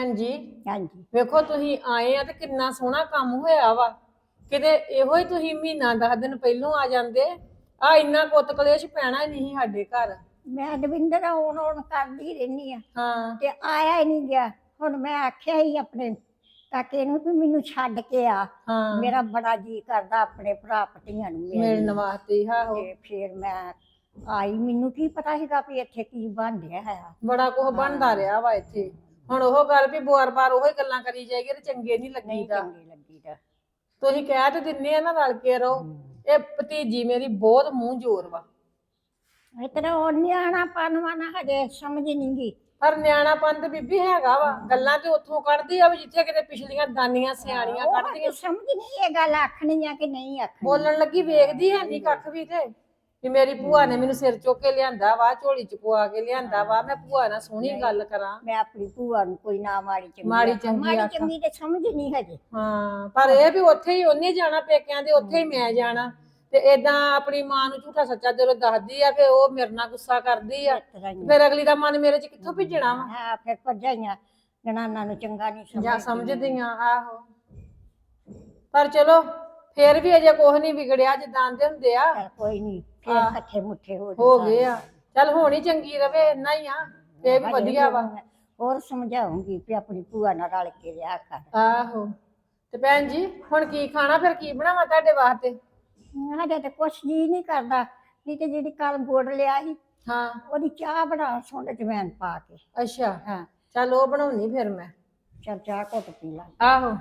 ਹਾਂਜੀ। ਹਾਂਜੀ। ਵੇਖੋ ਤੁਸੀਂ ਆਏ ਆ ਤੇ ਕਿੰਨਾ ਸੋਹਣਾ ਕੰਮ ਹੋਇਆ ਵਾ। ਕਿਤੇ ਇਹੋ ਹੀ ਤੁਸੀਂ ਮਹੀਨਾ ਦਸ ਦਿਨ ਪਹਿਲੋਂ ਆ ਜਾਂਦੇ। ਆ ਇੰਨਾ ਕੁੱਤ ਕਲੇਸ਼ ਪੈਣਾ ਹੀ ਨਹੀਂ ਸਾਡੇ ਘਰ। ਮੈਂ ਦਵਿੰਦਰ ਆਉਣ ਆਉਣ ਕਰਦੀ ਰਹਿੰਦੀ ਆ। ਹਾਂ। ਤੇ ਆਇਆ ਹੀ ਨਹੀਂ ਗਿਆ। ਹੁਣ ਮੈਂ ਆਖਿਆ ਹੀ ਆਪਣੇ ਕਾਕੇ ਨੂੰ ਵੀ ਮੈਨੂੰ ਛੱਡ ਕੇ ਆ। ਹਾਂ। ਮੇਰਾ ਬੜਾ ਜੀ ਕਰਦਾ ਆਪਣੇ ਭਰਾ ਭਤੀਆਂ ਨੂੰ ਮਿਲਣ। ਵਾਸਤੇ ਆਹੋ। ਤੇ ਫਿਰ ਮੈਂ ਆਈ। ਮੈਨੂੰ ਕੀ ਪਤਾ ਸੀਗਾ ਵੀ ਇੱਥੇ ਕੀ ਬਣ ਰਿਹਾ ਹੈ। ਬੜਾ ਕੁਝ ਬਣਦਾ ਰਿਹਾ ਵਾ ਇੱਥੇ। ਹੁਣ ਉਹ ਗੱਲ ਵੀ ਬਾਰ-ਬਾਰ ਉਹੀ ਗੱਲਾਂ ਕਰੀ ਜਾਏਗੀ ਤੇ ਚੰਗੇ ਨਹੀਂ ਨਹੀਂ ਲੱਗੀਦਾ। ਚੰਗੀ ਲੱਗੀ ਤਾਂ ਤੁਸੀਂ ਕਹਿ ਤੇ ਦਿੰਨੇ ਆ ਨਾ ਰਲ ਕੇ ਰਹੋ। ਇਹ ਭਤੀਜੀ ਮੇਰੀ ਬਹੁਤ ਮੂੰਹ ਜ਼ੋਰ ਵਾ। ਇਤਨਾ ਉਹ ਨਿਆਣਾ ਪਨਵਾਨਾ ਹਜੇ ਸਮਝ ਨਹੀਂ ਗਈ। ਪਰ ਨਿਆਣਾਪਨ ਤੇ ਬੀਬੀ ਹੈਗਾ ਵਾ। ਗੱਲਾਂ ਤੇ ਉੱਥੋਂ ਕੱਢਦੀ ਆ ਵੀ ਜਿੱਥੇ ਕਿਤੇ ਪਿਛਲੀਆਂ ਦਾਨੀਆਂ ਸਿਆਣੀਆਂ ਉਹ ਕੱਢਦੀਆਂ। ਹਜੇ ਸਮਝ ਨਹੀਂ ਇਹ ਗੱਲ ਆਖਣੀ ਆ ਕਿ ਨਹੀਂ ਆਖਣੀ। ਬੋਲਣ ਲੱਗੀ ਵੇਖਦੀ ਹੈ ਨਹੀਂ ਕੱਖ ਵੀ ਤੇ। ਵੀ ਮੇਰੀ ਭੂਆ ਨੇ ਮੈਨੂੰ ਸਿਰ ਚੁੱਕ ਕੇ ਲਿਆਂਦਾ ਵਾ ਝੋਲੀ ਚ ਪਵਾ ਕੇ ਲਿਆਂਦਾ ਵਾ ਮੈਂ ਭੂਆ ਨਾਲ ਸੋਹਣੀ ਗੱਲ ਕਰਾਂ। ਮੈਂ ਆਪਣੀ ਭੂਆ ਨੂੰ ਕੋਈ ਨਾ ਮਾੜੀ ਚੰਗੀ ਮਾੜੀ ਆਖਾਂ। ਚੰਗੀ ਮਾੜੀ ਆਖਾਂ। ਚੰਗੀ ਤੇ ਸਮਝ ਨਹੀਂ ਹਜੇ। ਹਾਂ ਪਰ ਇਹ ਵੀ ਉੱਥੇ ਹੀ ਉਹਨੇ ਜਾਣਾ ਪੇਕਿਆਂ ਦੇ ਉੱਥੇ ਹੀ ਮੈਂ ਜਾਣਾ। ਤੇ ਏਦਾਂ ਆਪਣੀ ਮਾਂ ਨੂੰ ਝੂਠਾ ਸੱਚਾ ਜਦੋਂ ਦੱਸਦੀ ਆ ਕਿ ਉਹ ਮੇਰੇ ਨਾਲ ਗੁੱਸਾ ਕਰਦੀ ਆ। ਹੀ। ਫਿਰ ਅਗਲੀ ਦਾ ਮਨ ਮੇਰੇ ਚ ਕਿੱਥੋਂ ਭਿੱਜਣਾ ਵਾ? ਹਾਂ ਫਿਰ ਭਰਜਾਈਆਂ ਜਨਾਨਾ ਨੂੰ ਚੰਗਾ ਨਹੀਂ ਜਾਂ ਸਮਝਦੀਆਂ। ਆਹੋ। ਪਰ ਚਲੋ ਫਿਰ ਵੀ ਅਜੇ ਕੁਝ ਨਹੀਂ ਵਿਗੜਿਆ ਜਿੱਦਾਂ ਆਂਦੇ ਹੁੰਦੇ ਆ। ਚੱਲ ਕੋਈ ਨਹੀਂ। ਫਿਰ। ਹਾਂ। ਇਕੱਠੇ ਮੁੱਠੇ ਹੋ ਹੋ ਜਾਓ ਗਏ ਆ। ਚੱਲ ਹੋਣੀ ਚੰਗੀ ਰਵੇ ਇੰਨਾ ਹੀ ਆ। ਇਹ ਵੀ ਹਜੇ ਵਧੀਆ ਵਾ। ਮੈਂ ਹੋਰ ਸਮਝਾਉਂਗੀ ਵੀ ਆਪਣੀ ਭੂਆ ਨਾਲ ਰਲ ਕੇ ਰਿਹਾ ਕਰ। ਆਹੋ। ਤੇ ਭੈਣ ਜੀ ਹੁਣ ਕੀ ਖਾਣਾ ਫਿਰ ਕੀ ਬਣਾਵਾਂ ਤੁਹਾਡੇ ਵਾਸਤੇ? ਹਜੇ ਤੇ ਕੁਛ ਜੀ ਨਹੀਂ ਕਰਦਾ। ਨਹੀਂ ਤੇ ਜਿਹੜੀ ਕੱਲ ਗੁੜ ਲਿਆ ਸੀ ਹਾਂ। ਉਹਦੀ ਚਾਹ ਬਣਾ ਸੋਨੇ ਜਵੈਨ ਪਾ ਕੇ। ਅੱਛਾ। ਹਾਂ। ਚੱਲ ਉਹ ਬਣਾਉਣੀ ਫਿਰ ਮੈਂ। ਚੱਲ ਚਾਹ ਘੁੱਟ ਪੀ ਲਾ। ਆਹੋ।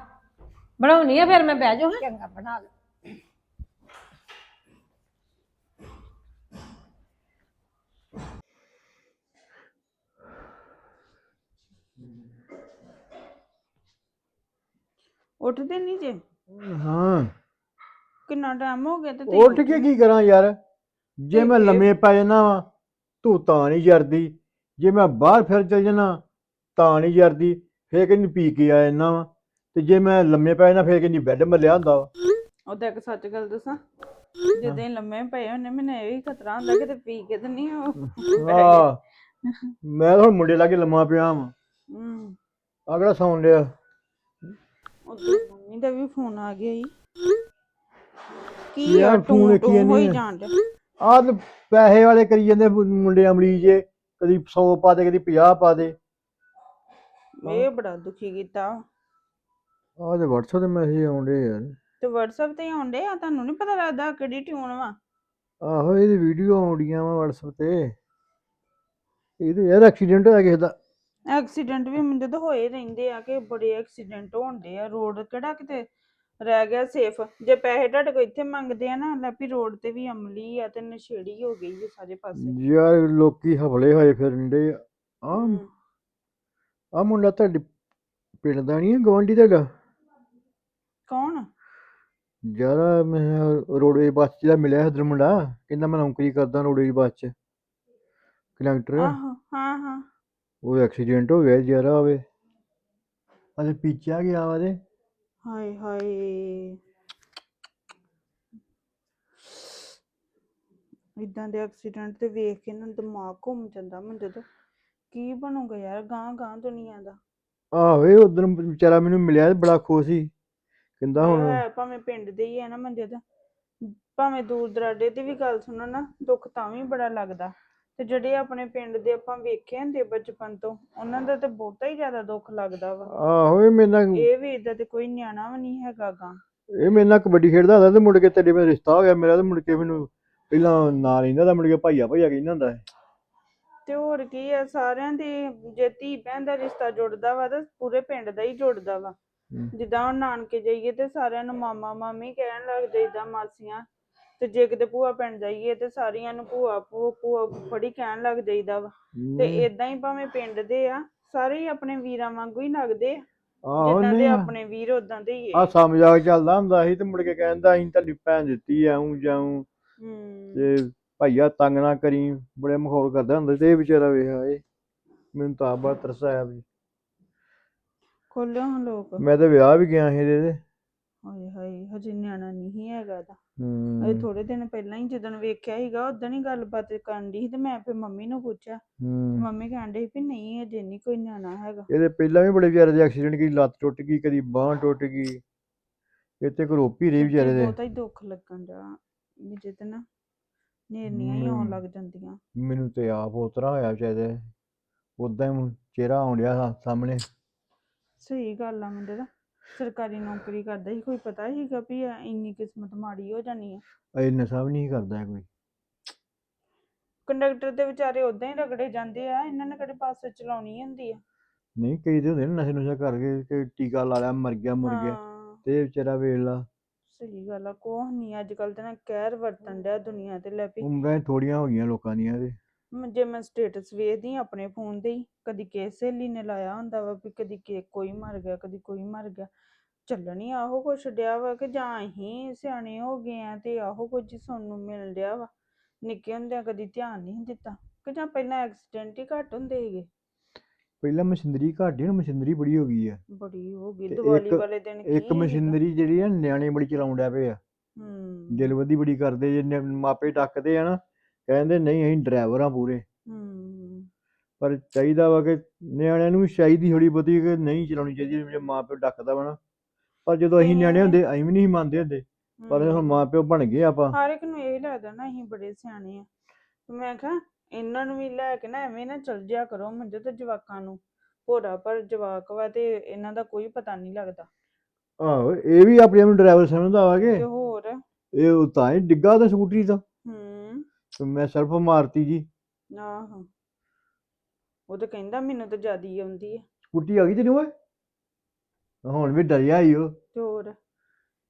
ਬਣਾਉਣੀ ਆ ਫਿਰ ਮੈਂ ਬਹਿ ਜਾਉਂ ਚੰਗਾ ਬਣਾ ਲਓ। ਉੱਠਦੇ ਨਹੀਂ ਜੇ? ਹਾਂ। ਕਿੰਨਾ ਟਾਈਮ ਹੋ ਗਿਆ ਤੇ ਤੁਸੀਂ ਉੱਠ ਕੇ ਕੀ ਕਰਾਂ ਯਾਰ? ਜੇ ਮੈਂ ਲੰਮੇ ਪੈ ਜਾਣਾ ਵਾ ਤੂੰ ਤਾਂ ਨਹੀਂ ਜਰਦੀ। ਜੇ ਮੈਂ ਬਾਹਰ ਫਿਰ ਚਲ ਜਾਣਾ ਤਾਂ ਨਹੀਂ ਜਰਦੀ ਫੇਰ ਕਹਿੰਦੀ ਪੀ ਕੇ ਆ ਜਾਣਾ ਵਾ। ਤੇ ਜੇ ਮੈਂ ਲੰਮੇ ਪੈ ਜਾਣਾ ਫੇਰ ਕਹਿੰਦੀ ਬੈੱਡ ਮੱਲਿਆ ਹੁੰਦਾ ਵਾ। ਉਹਦਾ ਇੱਕ ਸੱਚ ਗੱਲ ਦੱਸਾਂ ਜਦੋਂ ਹੀ ਲੰਮੇ ਪਏ ਹੁੰਨੇ ਮੈਨੂੰ ਇਹ ਵੀ ਖਤਰਾ ਹੁੰਦਾ ਕਿ ਤੇ ਪੀ ਕੇ ਤੇ ਨਹੀਂ ਉਹ ਆ ਮੈਂ ਤਾਂ ਹੁਣ ਮੁੰਡੇ ਲਾ ਕੇ ਲੰਮਾ ਪਿਆ ਵਾਂ। ਹੂੰ। ਅਗਲਾ ਸੌਣ ਲਿਆ ਉਦੋਂ ਮੰਮੀ ਦਾ ਵੀ ਫੋਨ ਆ ਗਿਆ ਹੀ ਕੀ ਯਾਰ, ਯਾਰ phone ਤੂੰ ਵੇਖੀ ਤੂੰ ਹੋਈ ਜਾਂਦੀ ਆ। ਜਾਣ ਡਿਆ। ਆਹ ਤੇ ਪੈਸੇ ਵਾਲੇ ਕਰੀ ਜਾਂਦੇ ਮੁ- ਮੁੰਡੇ ਅਮਲੀ ਜੇ। ਕਦੀ 100 ਪਾ ਦੇ ਕਦੀ 50 ਪਾ ਦੇ। ਇਹ ਬੜਾ ਦੁਖੀ ਕੀਤਾ। ਆਹ ਤੇ WhatsApp ਤੇ ਮੈਸੇਜ ਆਉਂਦੇ ਯਾਰ। ਤੇ WhatsApp ਤੇ ਆਉਂਦੇ ਆ? ਤੁਹਾਨੂੰ ਨਹੀਂ ਪਤਾ ਲੱਗਦਾ ਕਿਹੜੀ ਟਿਊਨ ਵਾ? ਆਹੋ ਇਹਦੀ ਵੀਡੀਓ ਆਉਂਦੀਆਂ ਵਾ WhatsApp ਤੇ। ਇਹਦੇ ਯਾਰ ਐਕਸੀਡੈਂਟ ਹੋਇਆ ਕਿਸੇ ਦਾ। ਐਕਸੀਡੈਂਟ ਵੀ ਮੈਨੂੰ ਤਾਂ ਹੋਏ ਰਹਿੰਦੇ ਆ ਕਿ ਬੜੇ ਐਕਸੀਡੈਂਟ ਹੁੰਦੇ ਆ। ਰੋਡ ਕਿਹੜਾ ਕਿਤੇ ਰਹਿ ਗਿਆ ਸੇਫ ਜੇ ਪੈਸੇ ਤੁਹਾਡੇ ਕੋਲ ਇੱਥੇ ਮੰਗਦੇ ਆ ਨਾ ਲੈ ਵੀ ਰੋਡ ਤੇ ਵੀ ਅਮਲੀ ਆ ਤੇ ਨਸ਼ੇੜੀ ਹੋ ਗਈ ਹੈ ਸਾਰੇ ਪਾਸੇ। ਯਾਰ ਲੋਕੀ ਹਵਲੇ ਹੋਏ ਫਿਰਨਦੇ ਆ। ਆ ਮੁੰਡਾ ਤੁਹਾਡੇ ਪਿੰਡ ਦਾ ਨਹੀਂ ਹੈ ਗਵਾਂਢੀ ਤੁਹਾਡਾ? ਕੌਣ? ਯਾਰ ਮੈਂ ਰੋਡਵੇ ਬੱਸ 'ਚ ਦਾ ਮਿਲਿਆ ਇਧਰ ਮੁੰਡਾ। ਕਹਿੰਦਾ ਮੈਂ ਨੌਕਰੀ ਕਰਦਾ ਰੋਡਵੇ ਬੱਸ 'ਚ। ਕੰਡਕਟਰ। ਆਹੋ ਹਾਂ ਹਾਂ। ਉਹ ਐਕਸੀਡੈਂਟ ਹੋ ਗਿਆ ਯਾਰ ਆਵੇ ਅਜੇ ਪੀਚਾ ਗਿਆ ਵਾ ਤੇ। ਹਾਏ ਹਾਏ। ਇਦਾਂ ਦੇ ਐਕਸੀਡੈਂਟ ਤੇ ਵੇਖ ਕੇ ਨਾ ਦਿਮਾਗ ਘੁੰਮ ਜਾਂਦਾ ਮੈਨੂੰ ਜਦੋਂ ਕੀ ਬਣੂਗਾ ਯਾਰ ਗਾਂ ਗਾਂ ਦੁਨੀਆ ਦਾ। ਆਹੋ ਇਹ ਉਦੋਂ ਵਿਚਾਰਾ ਮੈਨੂੰ ਮਿਲਿਆ ਤੇ ਬੜਾ ਖੁਸ਼ ਸੀ। ਕਹਿੰਦਾ ਹੁਣ ਹੈ ਭਾਵੇਂ ਪਿੰਡ ਦੇ ਹੀ ਹੈ ਨਾ ਮੰਜੇ ਦਾ। ਭਾਵੇਂ ਦੂਰ ਦਰਾਡੇ ਦੀ ਵੀ ਗੱਲ ਸੁਣੋ ਨਾ ਦੁੱਖ ਤਾਂ ਵੀ ਬੜਾ ਲੱਗਦਾ। ਤੇ ਜਿਹੜੇ ਆਪਣੇ ਪਿੰਡ ਦੇ ਆਪਾਂ ਵੇਖੇ ਹੁੰਦੇ ਬਚਪਨ ਤੋਂ ਉਹਨਾਂ ਦਾ ਤੇ ਬਹੁਤਾ ਹੀ ਜ਼ਿਆਦਾ ਦੁੱਖ ਲੱਗਦਾ ਵਾ ਆਹੋ ਇਹ ਮੇਰੇ ਨਾਲ ਇਹ ਵੀ ਇਦਾਂ ਤੇ ਕੋਈ ਨਿਆਣਾ ਵੀ ਨਹੀਂ ਹੈਗਾ ਗਾ ਇਹ ਮੇਰੇ ਨਾਲ ਕਬੱਡੀ ਖੇਡਦਾ ਹੁੰਦਾ ਤੇ ਮੁੜ ਕੇ ਤੇਰੇ ਨਾਲ ਰਿਸ਼ਤਾ ਹੋ ਗਿਆ ਮੇਰਾ ਤੇ ਮੁੜ ਕੇ ਮੈਨੂੰ ਪਹਿਲਾਂ ਨਾਂ ਲੈਂਦਾ ਤਾਂ ਮੁੜ ਕੇ ਭਾਈਆ ਭਾਈਆ ਕਹਿੰਦਾ ਹੁੰਦਾ ਸੀ। ਤੇ ਹੋਰ ਕੀ ਆ ਸਾਰਿਆਂ ਦੇ ਜੇ ਧੀ ਭੈਣ ਦਾ ਰਿਸ਼ਤਾ ਜੁੜਦਾ ਵਾ ਤਾਂ ਪੂਰੇ ਪਿੰਡ ਦਾ ਹੀ ਜੁੜਦਾ ਵਾ ਹਮ। ਜਿੱਦਾਂ ਹੁਣ ਨਾਨਕੇ ਜਾਈਏ ਤੇ ਸਾਰਿਆਂ ਨੂੰ ਮਾਮਾ ਮਾਮੀ ਕਹਿਣ ਲੱਗ ਜਾਈਦਾ ਮਾਸੀਆਂ ਤੇ ਜੇ ਕਿਤੇ ਭੂਆ ਪਿੰਡ ਜਾਈਏ ਤੇ ਸਾਰੀਆਂ ਨੂੰ ਭੂਆ ਭੂਆ ਭੂਆ ਫੜੀ ਕਹਿਣ ਲੱਗ ਜਾਈਦਾ ਵਾ। ਤੇ ਇਦਾਂ ਹੀ ਭਾਵੇਂ ਪਿੰਡ ਦੇ ਆ ਸਾਰੇ ਹੀ ਆਪਣੇ ਵੀਰਾਂ ਵਾਂਗੂ ਹੀ ਲੱਗਦੇ ਆ। ਆਹੋ ਜਿੱਦਾਂ ਦੇ ਨਹੀਂ ਆਪਣੇ ਵੀਰ ਉਦਾਂ ਦੇ ਹੀ ਆ। ਆ ਸਮਝਾ ਚੱਲਦਾ ਹੁੰਦਾ ਸੀ ਤੇ ਮੁੜ ਕੇ ਕਹਿੰਦਾ ਅਸੀਂ ਤੁਹਾਡੀ ਭੈਣ ਦਿੱਤੀ ਆਉਂ ਜਾਉਂ। ਹੂੰ। ਤੇ ਭਾਈਆ ਤੰਗ ਨਾ ਕਰੀ ਬੜੇ ਮਖੌਲ ਕਰਦਾ ਹੁੰਦਾ ਸੀ ਤੇ ਇਹ ਵਿਚਾਰਾ ਵੇਖ ਆਏ ਮੈਨੂੰ ਤਾਂ ਆਪ ਬੜਾ ਤਰਸ ਆਇਆ ਵੀ ਖੋਲਿਓ ਹਾਂ ਲੋਕ। ਮੈਂ ਤੇ ਵਿਆਹ ਵੀ ਗਿਆ ਸੀ ਇਹਦੇ ਤੇ। ਹਾਏ ਹਾਏ ਹਜੇ ਨਿਆਣਾ ਨਹੀਂ ਹੈਗਾ ਦਾ ਇਹ ਹੂੰ। ਥੋੜੇ ਦਿਨ ਪਹਿਲਾਂ ਹੀ ਜਦੋਂ ਵੇਖਿਆ ਸੀਗਾ ਉਦੋਂ ਹੀ ਗੱਲਬਾਤ ਕਰਨ ਦੀ ਸੀ ਤੇ ਮੈਂ ਫਿਰ ਮੰਮੀ ਨੂੰ ਪੁੱਛਿਆ। ਹੂੰ। ਮੰਮੀ ਕਹਿੰਦੇ ਵੀ ਨਹੀਂ ਅਜੇ ਨਹੀਂ ਕੋਈ ਨਿਆਣਾ ਹੈਗਾ। ਇਹਦੇ ਪਹਿਲਾਂ ਵੀ ਬੜੇ ਵਿਚਾਰੇ ਦੇ ਐਕਸੀਡੈਂਟ ਕੀ ਲੱਤ ਟੁੱਟ ਗਈ ਕਦੀ ਬਾਂਹ ਟੁੱਟ ਗਈ। ਇੱਥੇ ਕੋ ਰੋਪੀ ਰਹੀ ਵਿਚਾਰੇ ਦੇ। ਬਹੁਤਾ ਹੀ ਦੁੱਖ ਲੱਗਣ ਦਾ ਵੀ ਜਿੱਦ ਨਾ ਨੇਰਨੀਆਂ ਹੀ ਆਉਣ। ਲੱਗ ਜਾਂਦੀਆਂ। ਮੈਨੂੰ ਤੇ ਆਪ ਉਤਰਾ ਹੋਇਆ ਵਿਚਾਰੇ ਉਦਾਂ ਹੀ ਚਿਹਰਾ ਆਉਣ ਡਿਆ ਸਾ- ਸਾਹਮਣੇ। ਸਹੀ ਗੱਲ ਆ ਮੁੰਡੇ ਦਾ। ਸਰਕਾਰੀ ਨੌਕਰੀ ਕਰਦਾ ਸੀ ਕੋਈ ਪਤਾ ਸੀਗਾ ਵੀ ਇਹ ਇੰਨੀ ਕਿਸਮਤ ਮਾੜੀ ਹੋ ਜਾਣੀ ਆ? ਇਹ ਨਸ਼ਾ ਵੀ ਨਹੀਂ ਕਰਦਾ ਕੋਈ। ਕੰਡਕਟਰ ਦੇ ਵਿਚਾਰੇ ਉਦਾਂ ਹੀ ਰਗੜੇ ਜਾਂਦੇ ਆ ਇਹਨਾਂ ਨੇ ਕਿਹੜੇ ਪਾਸੇ ਚਲਾਉਣੀ ਹੁੰਦੀ ਆ? ਨਹੀਂ ਕਈ ਦੇ ਹੁੰਦੇ ਨੇ ਨਸ਼ੇ ਨੁਸ਼ਾ ਕਰਕੇ ਕਿ ਟੀਕਾ ਲਾ ਲਿਆ ਮਰ ਗਿਆ ਮੁਰ ਗਿਆ ਹਾਂ। ਤੇ ਵਿਚਾਰਾ ਵੇਖ ਲਾ। ਸਹੀ ਗੱਲ ਆ ਕੋਹ ਨਹੀਂ ਅੱਜ ਕੱਲ ਤੇ ਨਾ ਕਹਿਰ ਵਰਤਣ ਡਿਆ ਦੁਨੀਆ ਤੇ ਲੈ ਵੀ। ਉਮਰਾਂ ਥੋੜੀਆਂ ਹੋ ਗਈਆਂ ਲੋਕਾਂ ਦੀਆਂ ਤੇ। ਮ- ਜੇ ਮੈਂ ਸਟੇਟਸ ਵੇਖਦੀ ਆਂ ਆਪਣੇ ਫੋਨ ਤੇ ਹੀ ਕਦੀ ਕਿਸੇ ਸਹੇਲੀ ਨੇ ਲਾਇਆ ਹੁੰਦਾ ਵਾ ਵੀ ਕਦੀ ਕਿ ਕੋਈ ਮਰ ਗਿਆ ਕਦੀ ਕੋਈ ਮਰ ਗਿਆ ਚੱਲਣੀ ਆਹੋ ਕੁਛ ਡਿਆ ਵਾ ਕਿ ਜਾਂ ਅਸੀਂ ਸਿਆਣੇ ਹੋ ਗਏ ਆ ਤੇ ਆਹੋ ਕੁਝ ਹੀ ਸੁਣਨ ਨੂੰ ਮਿਲ ਡਿਆ ਵਾ ਨਿੱਕੇ ਹੁੰਦਿਆਂ ਕਦੀ ਧਿਆਨ ਨਹੀਂ ਦਿੱਤਾ ਕਿ ਜਾਂ ਪਹਿਲਾਂ ਐਕਸੀਡੈਂਟ ਹੀ ਘੱਟ ਹੁੰਦੇ ਸੀਗੇ। ਪਹਿਲਾਂ ਮਸ਼ੀਨਰੀ ਘੱਟ ਹੀ ਹੁਣ ਮਸ਼ੀਨਰੀ ਬੜੀ ਹੋ ਗਈ ਆ। ਬੜੀ ਹੋ ਗਈ ਤੇ ਦੀਵਾਲੀ ਇੱਕ- ਵਾਲੇ ਦਿਨ ਕੀ ਇੱਕ ਸੀਗਾ? ਮਸ਼ੀਨਰੀ ਜਿਹੜੀ ਆ ਨਿਆਣੇ ਬੜੀ ਚਲਾਉਣ ਡਿਆ ਪਏ ਆ। ਹੂੰ। ਦਿਲਵਦੀ ਬੜੀ ਕਰਦੇ ਜੇ ਮਾਪੇ ਟੱਕਦੇ ਆ ਨਾ ਕਹਿੰਦੇ ਨਹੀਂ ਅਸੀਂ ਡਰਾਈਵਰ ਆ ਪੂਰੇ। ਹੂੰ। ਪਰ ਚਾਹੀਦਾ ਵਾ ਕਿ ਨਿਆਣਿਆਂ ਨੂੰ ਵੀ ਚਾਹੀਦੀ ਥੋੜੀ ਬਹੁਤੀ ਕਿ ਨਹੀਂ ਚਲਾਉਣੀ ਚਾਹੀਦੀ ਜੇ ਮਾਪੇ ਡੱਕਦਾ ਵਾ ਨਾ। ਪਰ ਜਦੋਂ ਅਸੀਂ ਨਿਆਣੇ ਹੁੰਦੇ ਅਸੀਂ ਵੀ ਨਹੀਂ ਸੀ ਮੰਨਦੇ ਹੁੰਦੇ। ਪਰ ਹੁਣ। ਮਾਪਿਓ ਬਣ ਗਏ ਆਪਾਂ। ਹਰ ਇੱਕ ਨੂੰ ਇਹ ਲੱਗਦਾ ਨਾ ਅਸੀਂ ਬੜੇ ਸਿਆਣੇ ਆ। ਤੇ ਮੈਂ ਕਿਹਾ ਇਹਨਾਂ ਨੂੰ ਵੀ ਲੈ ਕੇ ਨਾ ਐਵੇਂ ਨਾ ਚਲ ਜਿਆ ਕਰੋ ਮੰਜੇ ਤੇ ਜਵਾਕਾਂ ਨੂੰ। ਭੋਰਾ ਪਰ ਜਵਾਕ ਵਾ ਤੇ ਇਹਨਾਂ ਦਾ ਕੋਈ ਪਤਾ ਨਹੀਂ ਲੱਗਦਾ। ਆਹੋ ਇਹ ਵੀ ਆਪਣੇ ਆਪ ਨੂੰ ਡਰਾਈਵਰ ਸਮਝਦਾ ਵਾ ਕਿ ਤੇ ਹੋਰ? ਇਹ ਉਹ ਤਾਂ ਹੀ ਡਿੱਗਾ ਤਾਂ ਸਕੂਟਰੀ ਹੂੰ ਤੇ ਮੈਂ ਸਿਰਫ ਮਾਰਤੀ ਜੀ। ਆਹੋ। ਉਹ ਤਾਂ ਕਹਿੰਦਾ ਮੈਨੂੰ ਤਾਂ ਜਿਆਦੀ ਆਉਂਦੀ ਹੈ ਸਕੂਟੀ ਆ ਗਈ ਤੈਨੂੰ ਓਏ? ਹੁਣ ਵੀ ਡਰਿਆ ਹੀ ਉਹ ਤੇ ਹੋਰ?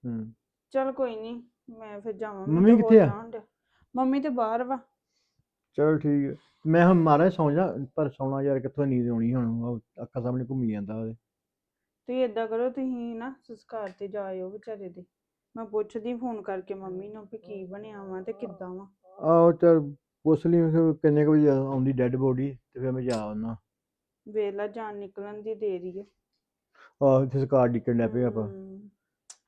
ਹੂੰ। ਚਲ ਕੋਈ ਨਹੀਂ ਮੈਂ ਫਿਰ ਜਾਵਾਂ ਮੰਮੀ ਕਿੱਥੇ ਆ? ਮੰਮੀ ਤੇ ਬਾਹਰ ਵਾ। ਚਲ ਠੀਕ ਹੈ ਮੈਂ ਹੁਣ ਮਾਰਾ ਸੌਂ ਜਾ ਪਰ ਸੌਣਾ ਯਾਰ ਕਿੱਥੋਂ ਨੀਂਦ ਆਉਣੀ ਹੁਣ ਉਹ ਅੱਖਾਂ ਸਾਹਮਣੇ ਘੁੰਮੀ ਜਾਂਦਾ ਉਹਦੇ। ਤੁਸੀਂ ਏਦਾਂ ਕਰੋ ਤੁਸੀਂ ਨਾ ਸੰਸਕਾਰ ਤੇ ਜਾਇਓ ਵਿਚਾਰੇ ਦੇ। ਮੈਂ ਪੁੱਛਦੀ ਫੋਨ ਕਰਕੇ ਮੰਮੀ ਨੂੰ ਵੀ ਕੀ ਬਣਿਆ ਵਾ ਤੇ ਕਿੱਦਾਂ ਵਾ। ਆਹੋ ਚਲ ਪੁੱਛ ਲਈ ਮੈਂ ਕਿਹਾ ਕਿੰਨੇ ਕੁ ਵਜੇ ਆਉਂਦੀ ਡੈੱਡ ਬੋਡੀ ਤੇ ਫਿਰ ਮੈਂ ਜਾ ਆਉਣਾ ਵੇਲਾ ਜਾਨ ਨਿਕਲਣ ਦੀ ਦੇਰੀ ਹੈ ਆਹ ਇੱਥੇ ਸਕਾਰ ਡਿੱਕਣ ਲੱਗ ਪਏ ਆਪਾਂ। ਹਮ,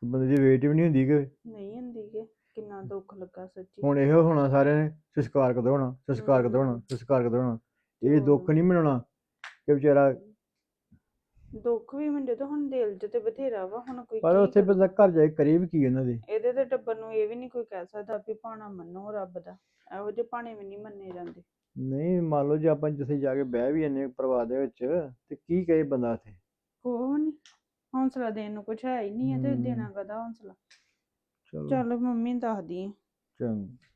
ਬੰਦੇ ਦੀ ਵੇਟ ਵੀ ਨਹੀਂ ਹੁੰਦੀ ਕਿ। ਨਹੀਂ ਹੁੰਦੀ ਕਿ ਕਿੰਨਾ ਦੁੱਖ ਲੱਗਾ ਸੱਚੀ। ਹੁਣ ਇਹੋ ਹੋਣਾ ਸਾਰਿਆਂ ਨੇ ਸੰਸਕਾਰ ਕਦੋਂ ਹੋਣਾ ਸੰਸਕਾਰ ਕਦੋਂ ਹੋਣਾ ਸੰਸਕਾਰ ਕਦੋਂ ਹੋਣਾ। ਇਹ ਦੁੱਖ। ਨਹੀਂ ਮਨਾਉਣਾ ਕਿ ਵਿਚਾਰਾ ਦੁੱਖ ਵੀ ਮੁੰਡੇ ਤੋਂ ਹੁਣ ਦਿਲ 'ਚ ਤੇ ਬਥੇਰਾ ਵਾ ਹੁਣ ਕੋਈ ਪਰ ਕੀ ਉੱਥੇ। ਬੰਦਾ ਘਰ ਜਾ ਕੇ ਕਰੇ ਵੀ ਕੀ ਇਹਨਾਂ ਦੇ? ਇਹਦੇ ਤੇ ਟੱਬਰ ਨੂੰ ਇਹ ਵੀ ਨਹੀਂ ਕੋਈ ਕਹਿ ਸਕਦਾ ਵੀ ਭਾਣਾ ਮੰਨੋ ਰੱਬ ਦਾ ਇਹੋ ਜਿਹੇ ਭਾਣੇ ਵੀ ਨਹੀਂ ਮੰਨੇ ਜਾਂਦੇ। ਨਹੀਂ ਮੰਨ ਲਓ ਜੇ ਆਪਾਂ ਜਿੱਥੇ ਜਾ ਕੇ ਬਹਿ ਵੀ ਜੰਨੇ ਪਰਿਵਾਰ ਦੇ ਵਿੱਚ ਤੇ ਕੀ ਕਹੇ ਬੰਦਾ ਉੱਥੇ? ਕੋਹ ਨਹੀਂ ਹੌਸਲਾ ਦੇਣ ਨੂੰ ਕੁਛ ਹੈ ਹੀ ਨਹੀਂ ਹੈ ਤੇ ਹਮ। ਦੇਣਾ ਕਦਾ ਹੌਸਲਾ? ਚਲੋ। ਚੱਲ ਮੰਮੀ ਨੂੰ ਦੱਸਦੀ ਆ ਚੰਗਾ।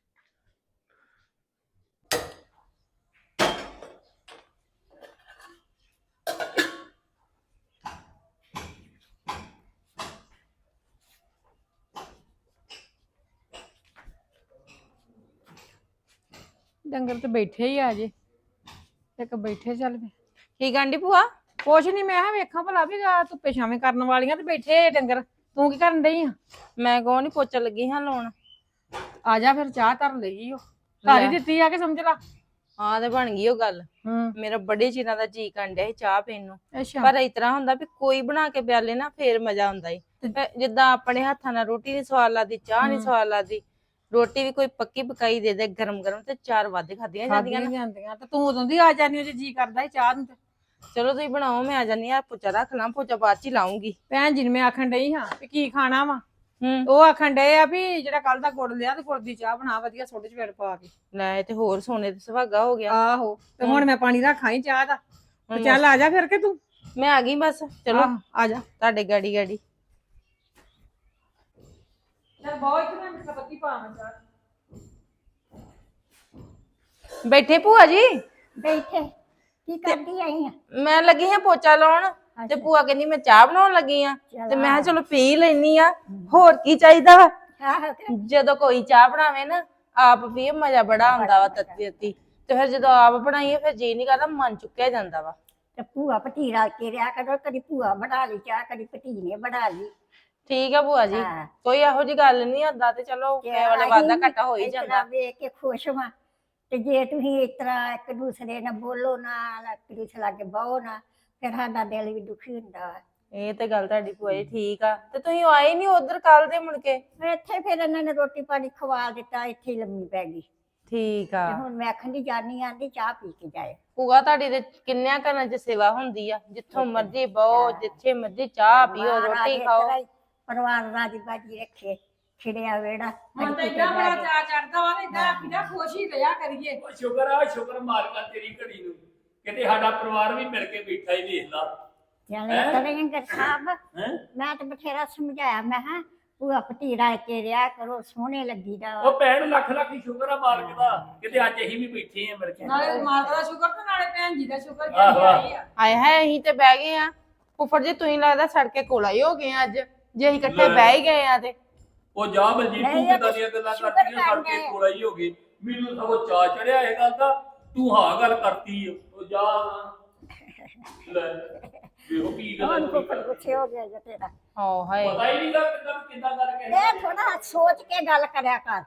ਡੰਗਰ ਤੇ ਬੈਠੇ ਹੀ ਆ ਜੇ। ਇੱਕ ਬੈਠੇ ਚੱਲ ਵੇ ਕੀ ਗਾਂਡੀ ਭੂਆ? ਕੁਛ ਨਹੀਂ ਮੈਂ ਕਿਹਾ ਵੇਖਾਂ ਭਲਾ ਵੀ ਆ ਧੁੱਪੇ ਛਾਵੇਂ ਕਰਨ ਵਾਲੀਆਂ ਤੇ ਬੈਠੇ ਡੰਗਰ। ਤੂੰ ਕੀ ਕਰਨ ਡਈ ਆ? ਮੈਂ ਕੋ ਨਹੀਂ ਪੋਚਾ ਲੱਗੀ ਹਾਂ ਲਾਉਣ। ਆ ਜਾ ਫਿਰ ਚਾਹ ਧਰ ਲਈ ਓ ਘਰ ਹੀ। ਦਿੱਤੀ ਆ ਕੇ ਸਮਝ ਲਾ? ਹਾਂ ਤੇ ਬਣ ਗਈ ਉਹ ਗੱਲ। ਹੂੰ। ਮੇਰਾ ਬੜੇ ਚਿਰਾਂ ਦਾ ਜੀ ਡਿਆ ਸੀ ਚਾਹ ਪੀਣ ਨੂੰ। ਅੱਛਾ। ਪਰ ਇਸ ਤਰ੍ਹਾਂ ਹੁੰਦਾ ਵੀ ਕੋਈ ਬਣਾ ਕੇ ਪਿਆਲੇ ਨਾ ਫੇਰ ਮਜ਼ਾ ਆਉਂਦਾ ਈ। ਫਿਰ ਜਿੱਦਾਂ ਆਪਣੇ ਹੱਥਾਂ ਨਾਲ ਰੋਟੀ ਨਹੀਂ ਸਵਾਦ ਲੱਗਦੀ ਚਾਹ ਨਹੀਂ। ਸਵਾਦ ਲੱਗਦੀ ਰੋਟੀ ਵੀ ਕੋਈ ਪੱਕੀ ਪਕਾਈ ਦੇ ਦੇ ਗਰਮ ਗਰਮ ਤੇ ਚਾਰ ਵੱਧ ਖਾਧੀਆਂ ਜਾਂਦੀਆਂ ਨਾ। ਜਾਂਦੀਆਂ ਤੇ ਤੂੰ ਉਦੋਂ ਦੀ ਆ ਜਾਨੀ ਜੇ ਜੀ ਕਰਦਾ ਸੀ ਚਾਹ ਨੂੰ ਤੇ। ਚਲੋ ਤੁਸੀਂ ਬਣਾਓ ਮੈਂ ਆ ਜਾਨੀ ਆ ਪੋਚਾ ਰੱਖ ਲਾਂ ਪੋਚਾ ਬਾਅਦ ਚ ਹੀ ਲਾਉਂਗੀ। ਭੈਣ ਜੀ ਨੂੰ ਮੈਂ ਆਖਣ ਡਈ ਹਾਂ ਵੀ ਕੀ ਖਾਣਾ ਵਾ। ਹੂੰ। ਉਹ ਆਖਣ ਡਏ ਆ ਵੀ ਜਿਹੜਾ ਕੱਲ ਦਾ ਗੁੜ ਲਿਆ ਤੇ ਗੁੜ ਦੀ ਚਾਹ ਬਣਾ ਵਧੀਆ ਸੋਡੇ ਚ ਵੇੜ ਪਾ ਕੇ। ਲੈ ਇਹ ਤੇ ਹੋਰ ਸੋਨੇ ਤੇ ਸੁਹਾਗਾ ਹੋ ਗਿਆ। ਆਹੋ ਤੇ ਹੁਣ ਮੈਂ ਪਾਣੀ ਰੱਖਾਂ ਹੀ ਚਾਹ ਦਾ। ਤੇ ਹੁਣ ਚੱਲ ਆ ਜਾ ਫਿਰ ਕੇ ਤੂੰ? ਮੈਂ ਆ ਗਈ ਬਸ ਚਲੋ। ਆਹ, ਆ ਜਾ। ਤੁਹਾਡੇ ਗਾੜੀ ਗਾੜੀ ਚੱਲ ਬਹੁਤ ਮੈਂ ਮਿੱਠਾ ਪੱਤੀ ਪਾਵਾਂ ਚਾਹ ਬੈਠੇ ਭੂਆ ਜੀ? ਬੈਠੇ। ਕੀ ਕਰਦੀ ਆਈ ਆ? ਮੈਂ ਲੱਗੀ ਹਾਂ ਪੋਚਾ ਲਾਉਣ ਤੇ। ਭੂਆ ਕਹਿੰਦੀ ਮੈਂ ਚਾਹ ਬਣਾਉਣ ਲੱਗੀ ਆ। ਤੇ ਮੈਂ ਕਿਹਾ। ਚਲੋ ਪੀ ਲੈਣੀ ਆ। ਹੋਰ ਕੀ ਚਾਹੀਦਾ ਵਾ? ਆਹੋ ਤੇ ਜਦੋਂ ਕੋਈ ਚਾਹ ਬਣਾਵੇ ਨਾ ਆਪ ਪੀਏ ਮਜ਼ਾ ਬੜਾ ਆਉਂਦਾ ਵਾ ਤੱਤੀ ਤੱਤੀ ਤੇ ਫਿਰ ਜਦੋਂ ਆਪ ਬਣਾਈਏ ਫਿਰ ਜੀ ਨਹੀਂ ਕਰਦਾ ਮਨ ਚੁੱਕਿਆ ਜਾਂਦਾ ਵਾ। ਤੇ ਭੂਆ ਭਤੀਰਾ ਕੇ ਰਿਆ ਕਰੋ ਕਦੀ ਭੂਆ ਬਣਾ ਲਈ ਚਾਹ ਕਦੀ ਭਤੀਜੇ ਬਣਾ ਲਈ। ਠੀਕ ਆ ਭੂਆ ਜੀ। ਹਾਂ। ਕੋਈ ਇਹੋ ਜੀ ਗੱਲ ਨਹੀਂ ਹੁੰਦਾ ਤੇ ਚਲੋ ਕਿਸੇ ਵੇਲੇ ਅਸੀਂ ਵਾਧਾ ਵੀ ਘਾਟਾ ਹੋ ਹੀ ਇਸ ਜਾਂਦਾ। ਤਰ੍ਹਾਂ ਵੇਖ ਕੇ ਖੁਸ਼ ਹਾਂ ਤੇ ਜੇ ਤੁਸੀਂ ਇਸ ਤਰ੍ਹਾਂ ਇੱਕ ਦੂਸਰੇ ਨਾਲ ਬੋਲੋ ਨਾ ਇੱਕ ਦੂਸਰੇ ਲਾਗੇ ਬਹੋ ਨਾ ਫਿਰ ਸਾਡਾ ਦਿਲ ਵੀ ਦੁਖੀ ਹੁੰਦਾ ਵਾ। ਇਹ ਤੇ ਗੱਲ ਤੁਹਾਡੀ ਭੂਆ ਜੀ ਠੀਕ ਆ। ਤੇ ਤੁਸੀਂ ਆਏ ਨਹੀਂ ਉਧਰ ਕੱਲ ਦੇ ਮੁੜ ਕੇ? ਮੈਂ ਇੱਥੇ ਫਿਰ ਇਹਨਾਂ ਨੇ ਰੋਟੀ ਪਾਣੀ ਖਵਾ ਦਿੱਤਾ ਇੱਥੇ ਹੀ ਲੰਮੀ ਪੈ ਗਈ। ਠੀਕ ਆ। ਹੁਣ ਮੈਂ ਆਖਣ ਦੀ ਜਾਨੀ ਆਂਦੀ ਚਾਹ ਪੀ ਕੇ ਜਾਏ ਭੂਆ ਤੁਹਾਡੀ ਤੇ ਕਿੰਨਿਆਂ ਘਰਾਂ 'ਚ ਸੇਵਾ ਹੁੰਦੀ ਆ। ਜਿੱਥੋਂ ਮਰਜ਼ੀ ਬਹੁ ਜਿੱਥੇ ਮਰਜ਼ੀ ਚਾਹ ਪੀਓ ਮਹਾਰਾਜ ਰੋਟੀ ਇਸ ਖਾਓ। ਹੀ ਪਰਿਵਾਰ ਰਾਜੀ ਬਾਜੀ ਰੱਖੇ ਖਿੜਿਆ ਵੇੜਾ ਹੁਣ ਤਾਂ ਇੰਨਾ ਬੜਾ ਚਾ ਚੜਦਾ ਵਾ ਇਦਾਂ ਆਖੀਦਾ ਖੁਸ਼ੀ ਰਿਹਾ ਕਰੀਏ। ਉਹ ਸ਼ੁਕਰ ਆ ਸ਼ੁਕਰ ਮਾਲਕਾਂ ਤੇਰੀ ਘੜੀ ਨੂੰ। ਕਿਤੇ ਸਾਡਾ ਪਰਿਵਾਰ ਵੀ ਮਿਲ ਕੇ ਬੈਠਾ ਹੀ ਵੇਖ ਲਾ। ਚੱਲ ਹੈਂ? ਤਰੇਂਗਰ ਸਾਹਿਬ ਹੈਂ? ਮੈਂ ਤਾਂ ਬਥੇਰਾ ਸਮਝਾਇਆ ਮੈਂ ਹਾਂ ਭੂਆ ਭਤੀਰਾ ਕੇ ਰਿਆ ਕਰੋ ਸੋਹਣੇ ਲੱਗੀਦਾ ਵਾ। ਉਹ ਭੈਣ ਲੱਖ ਲੱਖ ਹੀ ਸ਼ੁਕਰ ਆ ਮਾਲਕ ਦਾ। ਕਿਤੇ ਅੱਜ ਅਸੀਂ ਵੀ ਬੈਠੇ ਆ ਮਿਲ ਕੇ। ਨਾਲੇ ਮਾਤਾ ਦਾ ਸ਼ੁਕਰ ਤੇ ਨਾਲੇ ਭੈਣ ਜੀ ਦਾ ਸ਼ੁਕਰ ਕਿ ਆਹੋ, ਆਹੋ। ਆਈ ਆ। ਆਏ ਹੈ ਅਸੀਂ ਤੇ ਬਹਿ ਗਏ ਆ। ਫੁੱਫੜ ਜੀ ਤੁਸੀਂ ਲੱਗਦਾ ਸੜ ਕੇ ਕੋਲਾ ਹੀ ਹੋ ਗਏ ਆ ਅੱਜ। ਜੇ ਅਸੀਂ ਇਕੱਠੇ ਲੈ। ਬਹਿ ਹੀ ਗਏ ਆ ਤੇ। ਉਹ ਜਾ ਬਲਜੀਤ ਤੂੰ ਨਹੀਂ, ਇਹ ਕਿਦਾਂ ਦੀਆਂ ਗੱਲਾਂ ਸ਼ੁਕਰ ਕਰਦੀਆਂ ਸੜ ਕੇ ਕਰਨਾ ਹੈ। ਕੋਲਾ ਹੀ ਹੋ ਗਈ ਮੈਨੂੰ ਸਗੋਂ ਚਾ ਚੜਿਆ ਇਹ ਗੱਲ ਦਾ। ਤੂੰ ਹਾਂ ਗੱਲ ਕਰਤੀ ਓ। ਉਹ ਜਾ। ਲੈ ਵੇਖੋ ਕੀ ਗੱਲ ਹੁਣ ਹੋਈ ਫੁੱਫੜ ਆ। ਗੁੱਸੇ ਹੋ ਗਿਆ ਜੇ ਤੇਰਾ। ਹੋ ਹਾਏ। ਪਤਾ ਹੀ ਨਹੀਂ ਗਾ ਕਿੱਦਾਂ ਕਿੱਦਾਂ ਕਰਕੇ ਇਹ ਥੋੜਾ ਸੋਚ ਕੇ ਗੱਲ ਕਰਿਆ ਕਰ।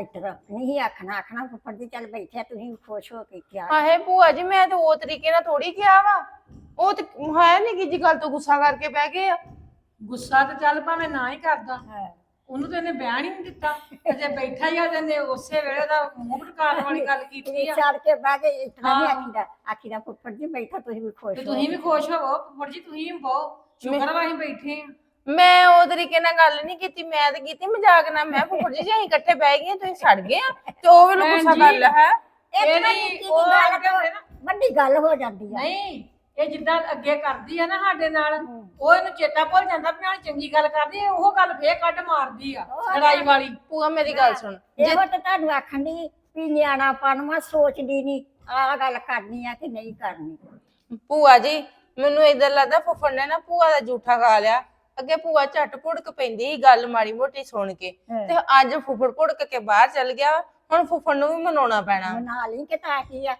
ਇਤਰ ਨਹੀਂ ਆਖਣਾ ਆਖਣਾ ਫੁੱਫੜ ਜੀ ਚੱਲ ਬੈਠੇ ਤੁਸੀਂ ਖੁਸ਼ ਹੋ ਕੇ ਕਿਹਾ ਆਹੇ ਭੂਆ ਜੀ ਮੈਂ ਤੇ ਉਹ ਤਰੀਕੇ ਨਾਲ ਥੋੜੀ ਕਿਹਾ ਵਾ। ਉਹ ਤੇ ਹੈ ਨਹੀਂ ਕਿ ਜੀ ਗੱਲ ਤੋਂ ਗੁੱਸਾ ਕਰਕੇ ਬਹਿ ਗਏ ਆ। ਗੁੱਸਾ ਤੇ ਚੱਲ ਭਾਵੇਂ ਨਾ ਹੀ ਕਰਦਾ। ਹਾਂ। ਉਹਨੂੰ ਤੇ ਇਹਨੇ ਬਿਆਨ ਹੀ ਨਹੀਂ ਦਿੱਤਾ। ਅਜੇ ਬੈਠਾ ਹੀ ਆ ਜੰਨੇ ਉਸੇ ਵੇਲੇ ਦਾ ਮੂੰਹ ਭਟਕਾਉਣ ਵਾਲੀ ਗੱਲ ਕੀਤੀ ਆ। ਛੱਡ ਕੇ ਬਹਿ ਗਏ ਇਤਨਾ ਨਹੀਂ। ਆਖੀਦਾ ਆਖੀਦਾ ਫੁੱਫੜ ਜੀ ਬੈਠਾ ਤੁਸੀਂ ਵੀ ਖੁਸ਼ ਤੇ ਹੋ। ਤੁਸੀਂ ਵੀ ਖੁਸ਼ ਹੋਵੋ ਫੁੱਫੜ ਜੀ ਤੁਸੀਂ ਵੀ ਬਹੁਤ ਸ਼ੁਕਰ ਵਾ ਅਸੀਂ ਬੈਠੇ ਆ। ਮੈਂ ਉਹ ਤਰੀਕੇ ਨਾਲ ਗੱਲ ਨਹੀਂ ਕੀਤੀ ਮੈਂ ਤੇ ਕੀਤੀ ਮਜ਼ਾਕ ਨਾਲ। ਮੈਂ ਫੁੱਫੜ ਜੀ ਜੇ ਅਸੀਂ ਇਕੱਠੇ ਬਹਿ ਗਏ ਤੁਸੀਂ ਸੜ ਗਏ ਆ। ਤੇ ਉਹ ਵੇਲੇ ਭੈਣ ਗੁੱਸਾ ਜੀ, ਕਰ ਲਿਆ। ਹੈ। ਇਹ ਤਾਂ ਨਹੀਂ, ਨਿੱਕੀ ਉਹ ਦੀ ਗੱਲ ਅੱਗੇ ਨਾ। ਵੱਡੀ ਗੱਲ ਹੋ ਜਾਂਦੀ ਆ। ਨਹੀਂ ਇਹ ਜਿੱਦਾਂ ਅੱਗੇ ਕਰਦੀ ਆ ਨਾ ਸਾਡੇ ਨਾਲ ਉਹ ਇਹਨੂੰ ਚੇਤਾ ਭੁੱਲ ਜਾਂਦਾ ਵੀ ਨਾਲ ਚੰਗੀ ਗੱਲ ਕਰਦੀ ਉਹ ਗੱਲ ਫੇਰ ਕੱਢ ਮਾਰਦੀ ਆ ਉਹ ਲੜਾਈ ਵਾਲੀ। ਭੂਆ ਮੇਰੀ ਗੱਲ ਸੁਣ। ਇਹੋ ਤਾਂ ਤੁਹਾਨੂੰ ਆਖਣ ਦੀ ਵੀ ਨਿਆਣਾ ਪਨਵਾ ਸੋਚਦੀ ਨਹੀਂ ਆਹ ਗੱਲ ਕਰਨੀ ਆ ਕਿ ਨਹੀਂ ਕਰਨੀ। ਭੂਆ ਜੀ ਮੈਨੂੰ ਇਦਾਂ ਲੱਗਦਾ ਫੁੱਫੜ ਨੇ ਨਾ ਭੂਆ ਦਾ ਝੂਠਾ ਖਾ ਲਿਆ। ਅੱਗੇ ਭੂਆ ਝੱਟ ਭੁੜਕ ਪੈਂਦੀ ਸੀ ਗੱਲ ਮਾੜੀ ਮੋਟੀ ਸੁਣ ਕੇ। ਹਾਂ। ਤੇ ਅੱਜ ਫੁੱਫੜ ਭੁੜਕ ਕੇ ਬਾਹਰ ਚੱਲ ਗਿਆ ਹੁਣ ਫੁੱਫੜ ਨੂੰ ਵੀ ਮਨਾਉਣਾ ਪੈਣਾ। ਮਨਾ ਲਈ ਕਿ ਤਾਂ ਕੀ ਆ।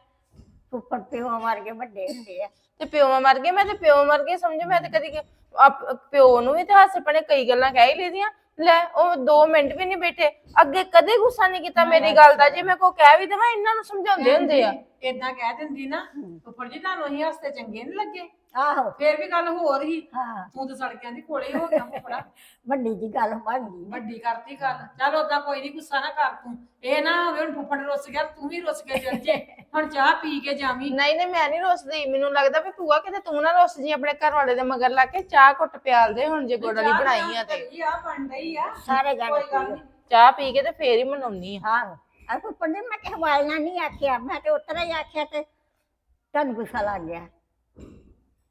ਫੁੱਫੜ ਪਿਓ ਵਰਗੇ ਵੱਡੇ ਹੁੰਦੇ ਆ। ਤੇ ਪਿਓ ਮਰ ਗਏ ਮੈਂ ਤੇ ਪਿਓ ਮਰ ਗਏ ਸਮਝੋ ਮੈਂ ਤੇ ਕਦੀ ਕਿ- ਆਪ- ਪਿਓ ਨੂੰ ਵੀ ਤੇ ਹਾਸੇ ਪਣੇ ਕਈ ਗੱਲਾਂ ਕਹਿ ਹੀ ਲਈਆਂ ਲੈ ਉਹ 2 ਮਿੰਟ ਵੀ ਨਹੀਂ ਬੈਠੇ। ਅੱਗੇ ਕਦੇ ਗੁੱਸਾ ਨਹੀਂ ਕੀਤਾ ਮੇਰੀ ਗੱਲ ਦਾ ਜੇ ਮੈਂ ਕੋ ਕਹਿ ਵੀ ਦੇਵਾਂ ਇਹਨਾਂ ਨੂੰ ਸਮਝਾਉਂਦੇ ਹੁੰਦੇ ਆ। ਇਦਾਂ ਕਹਿ ਦਿੰਦੀ ਨਾ ਫੁੱਫੜ ਜੀ ਤੁਹਾਨੂੰ ਅਸੀਂ ਹੱਸਤੇ ਚੰਗੇ ਨਹੀਂ ਲੱਗੇ। ਆਹੋ। ਫੇਰ ਵੀ ਗੱਲ ਹੋਰ ਹੀ। ਹਾਂ। ਤੂੰ ਤਾਂ ਸੜਕਿਆਂ ਦੀ ਕੋਲੇ ਹੋ ਗਿਆ ਫੁੱਫੜਾ ਵੱਡੀ ਜੀ ਗੱਲ ਬਣ ਗਈ। ਵੱਡੀ ਕਰਤੀ ਗੱਲ। ਚੱਲ ਓਦਾਂ ਕੋਈ ਨਹੀਂ ਗੁੱਸਾ ਨਾ ਕਰ ਤੂੰ। ਇਹ ਨਾ ਹੋਵੇ ਹੁਣ ਫੁੱਫੜ ਰੁੱਸ ਗਿਆ ਤੂੰ ਵੀ ਰੁੱਸ ਕੇ ਚੱਲ ਜੇ। ਹੁਣ ਚਾਹ ਪੀ ਕੇ ਜਾਵੀਂ। ਨਹੀਂ ਨਹੀਂ ਮੈਂ ਨਹੀਂ ਰੁੱਸਦੀ। ਮੈਨੂੰ ਲੱਗਦਾ ਵੀ ਭੂਆ ਕਿਤੇ ਤੂੰ ਨਾ ਰੁੱਸ ਜੀ ਆਪਣੇ ਘਰ ਵਾਲੇ ਦੇ ਮਗਰ ਲਾ ਕੇ ਚਾਹ ਘੁੱਟ ਪਿਆਲ ਦੇ ਹੁਣ ਜੇ ਗੁੜ ਵਾਲੀ ਬਣਾਈ ਆ ਤੇ। ਆ ਬਣ ਰਹੀ ਆ। ਸਾਰੇ ਜਾਣੇ ਕੋਈ ਗੱਲ ਨਹੀਂ ਚਾਹ ਪੀ ਕੇ ਤੇ ਫੇਰ ਹੀ ਮਨਾਉਣੀ ਆ। ਹਾਂ ਆ ਫੁੱਫੜ ਨੇ ਮੈਂ ਕਿਹਾ ਵਾਲਣਾ ਨਹੀਂ ਆਖਿਆ ਮੈਂ ਤੇ ਉਤਰਾ ਹੀ ਆਖਿਆ ਤੇ ਤੁਹਾਨੂੰ ਗੁੱਸਾ ਲੱਗ ਗਿਆ।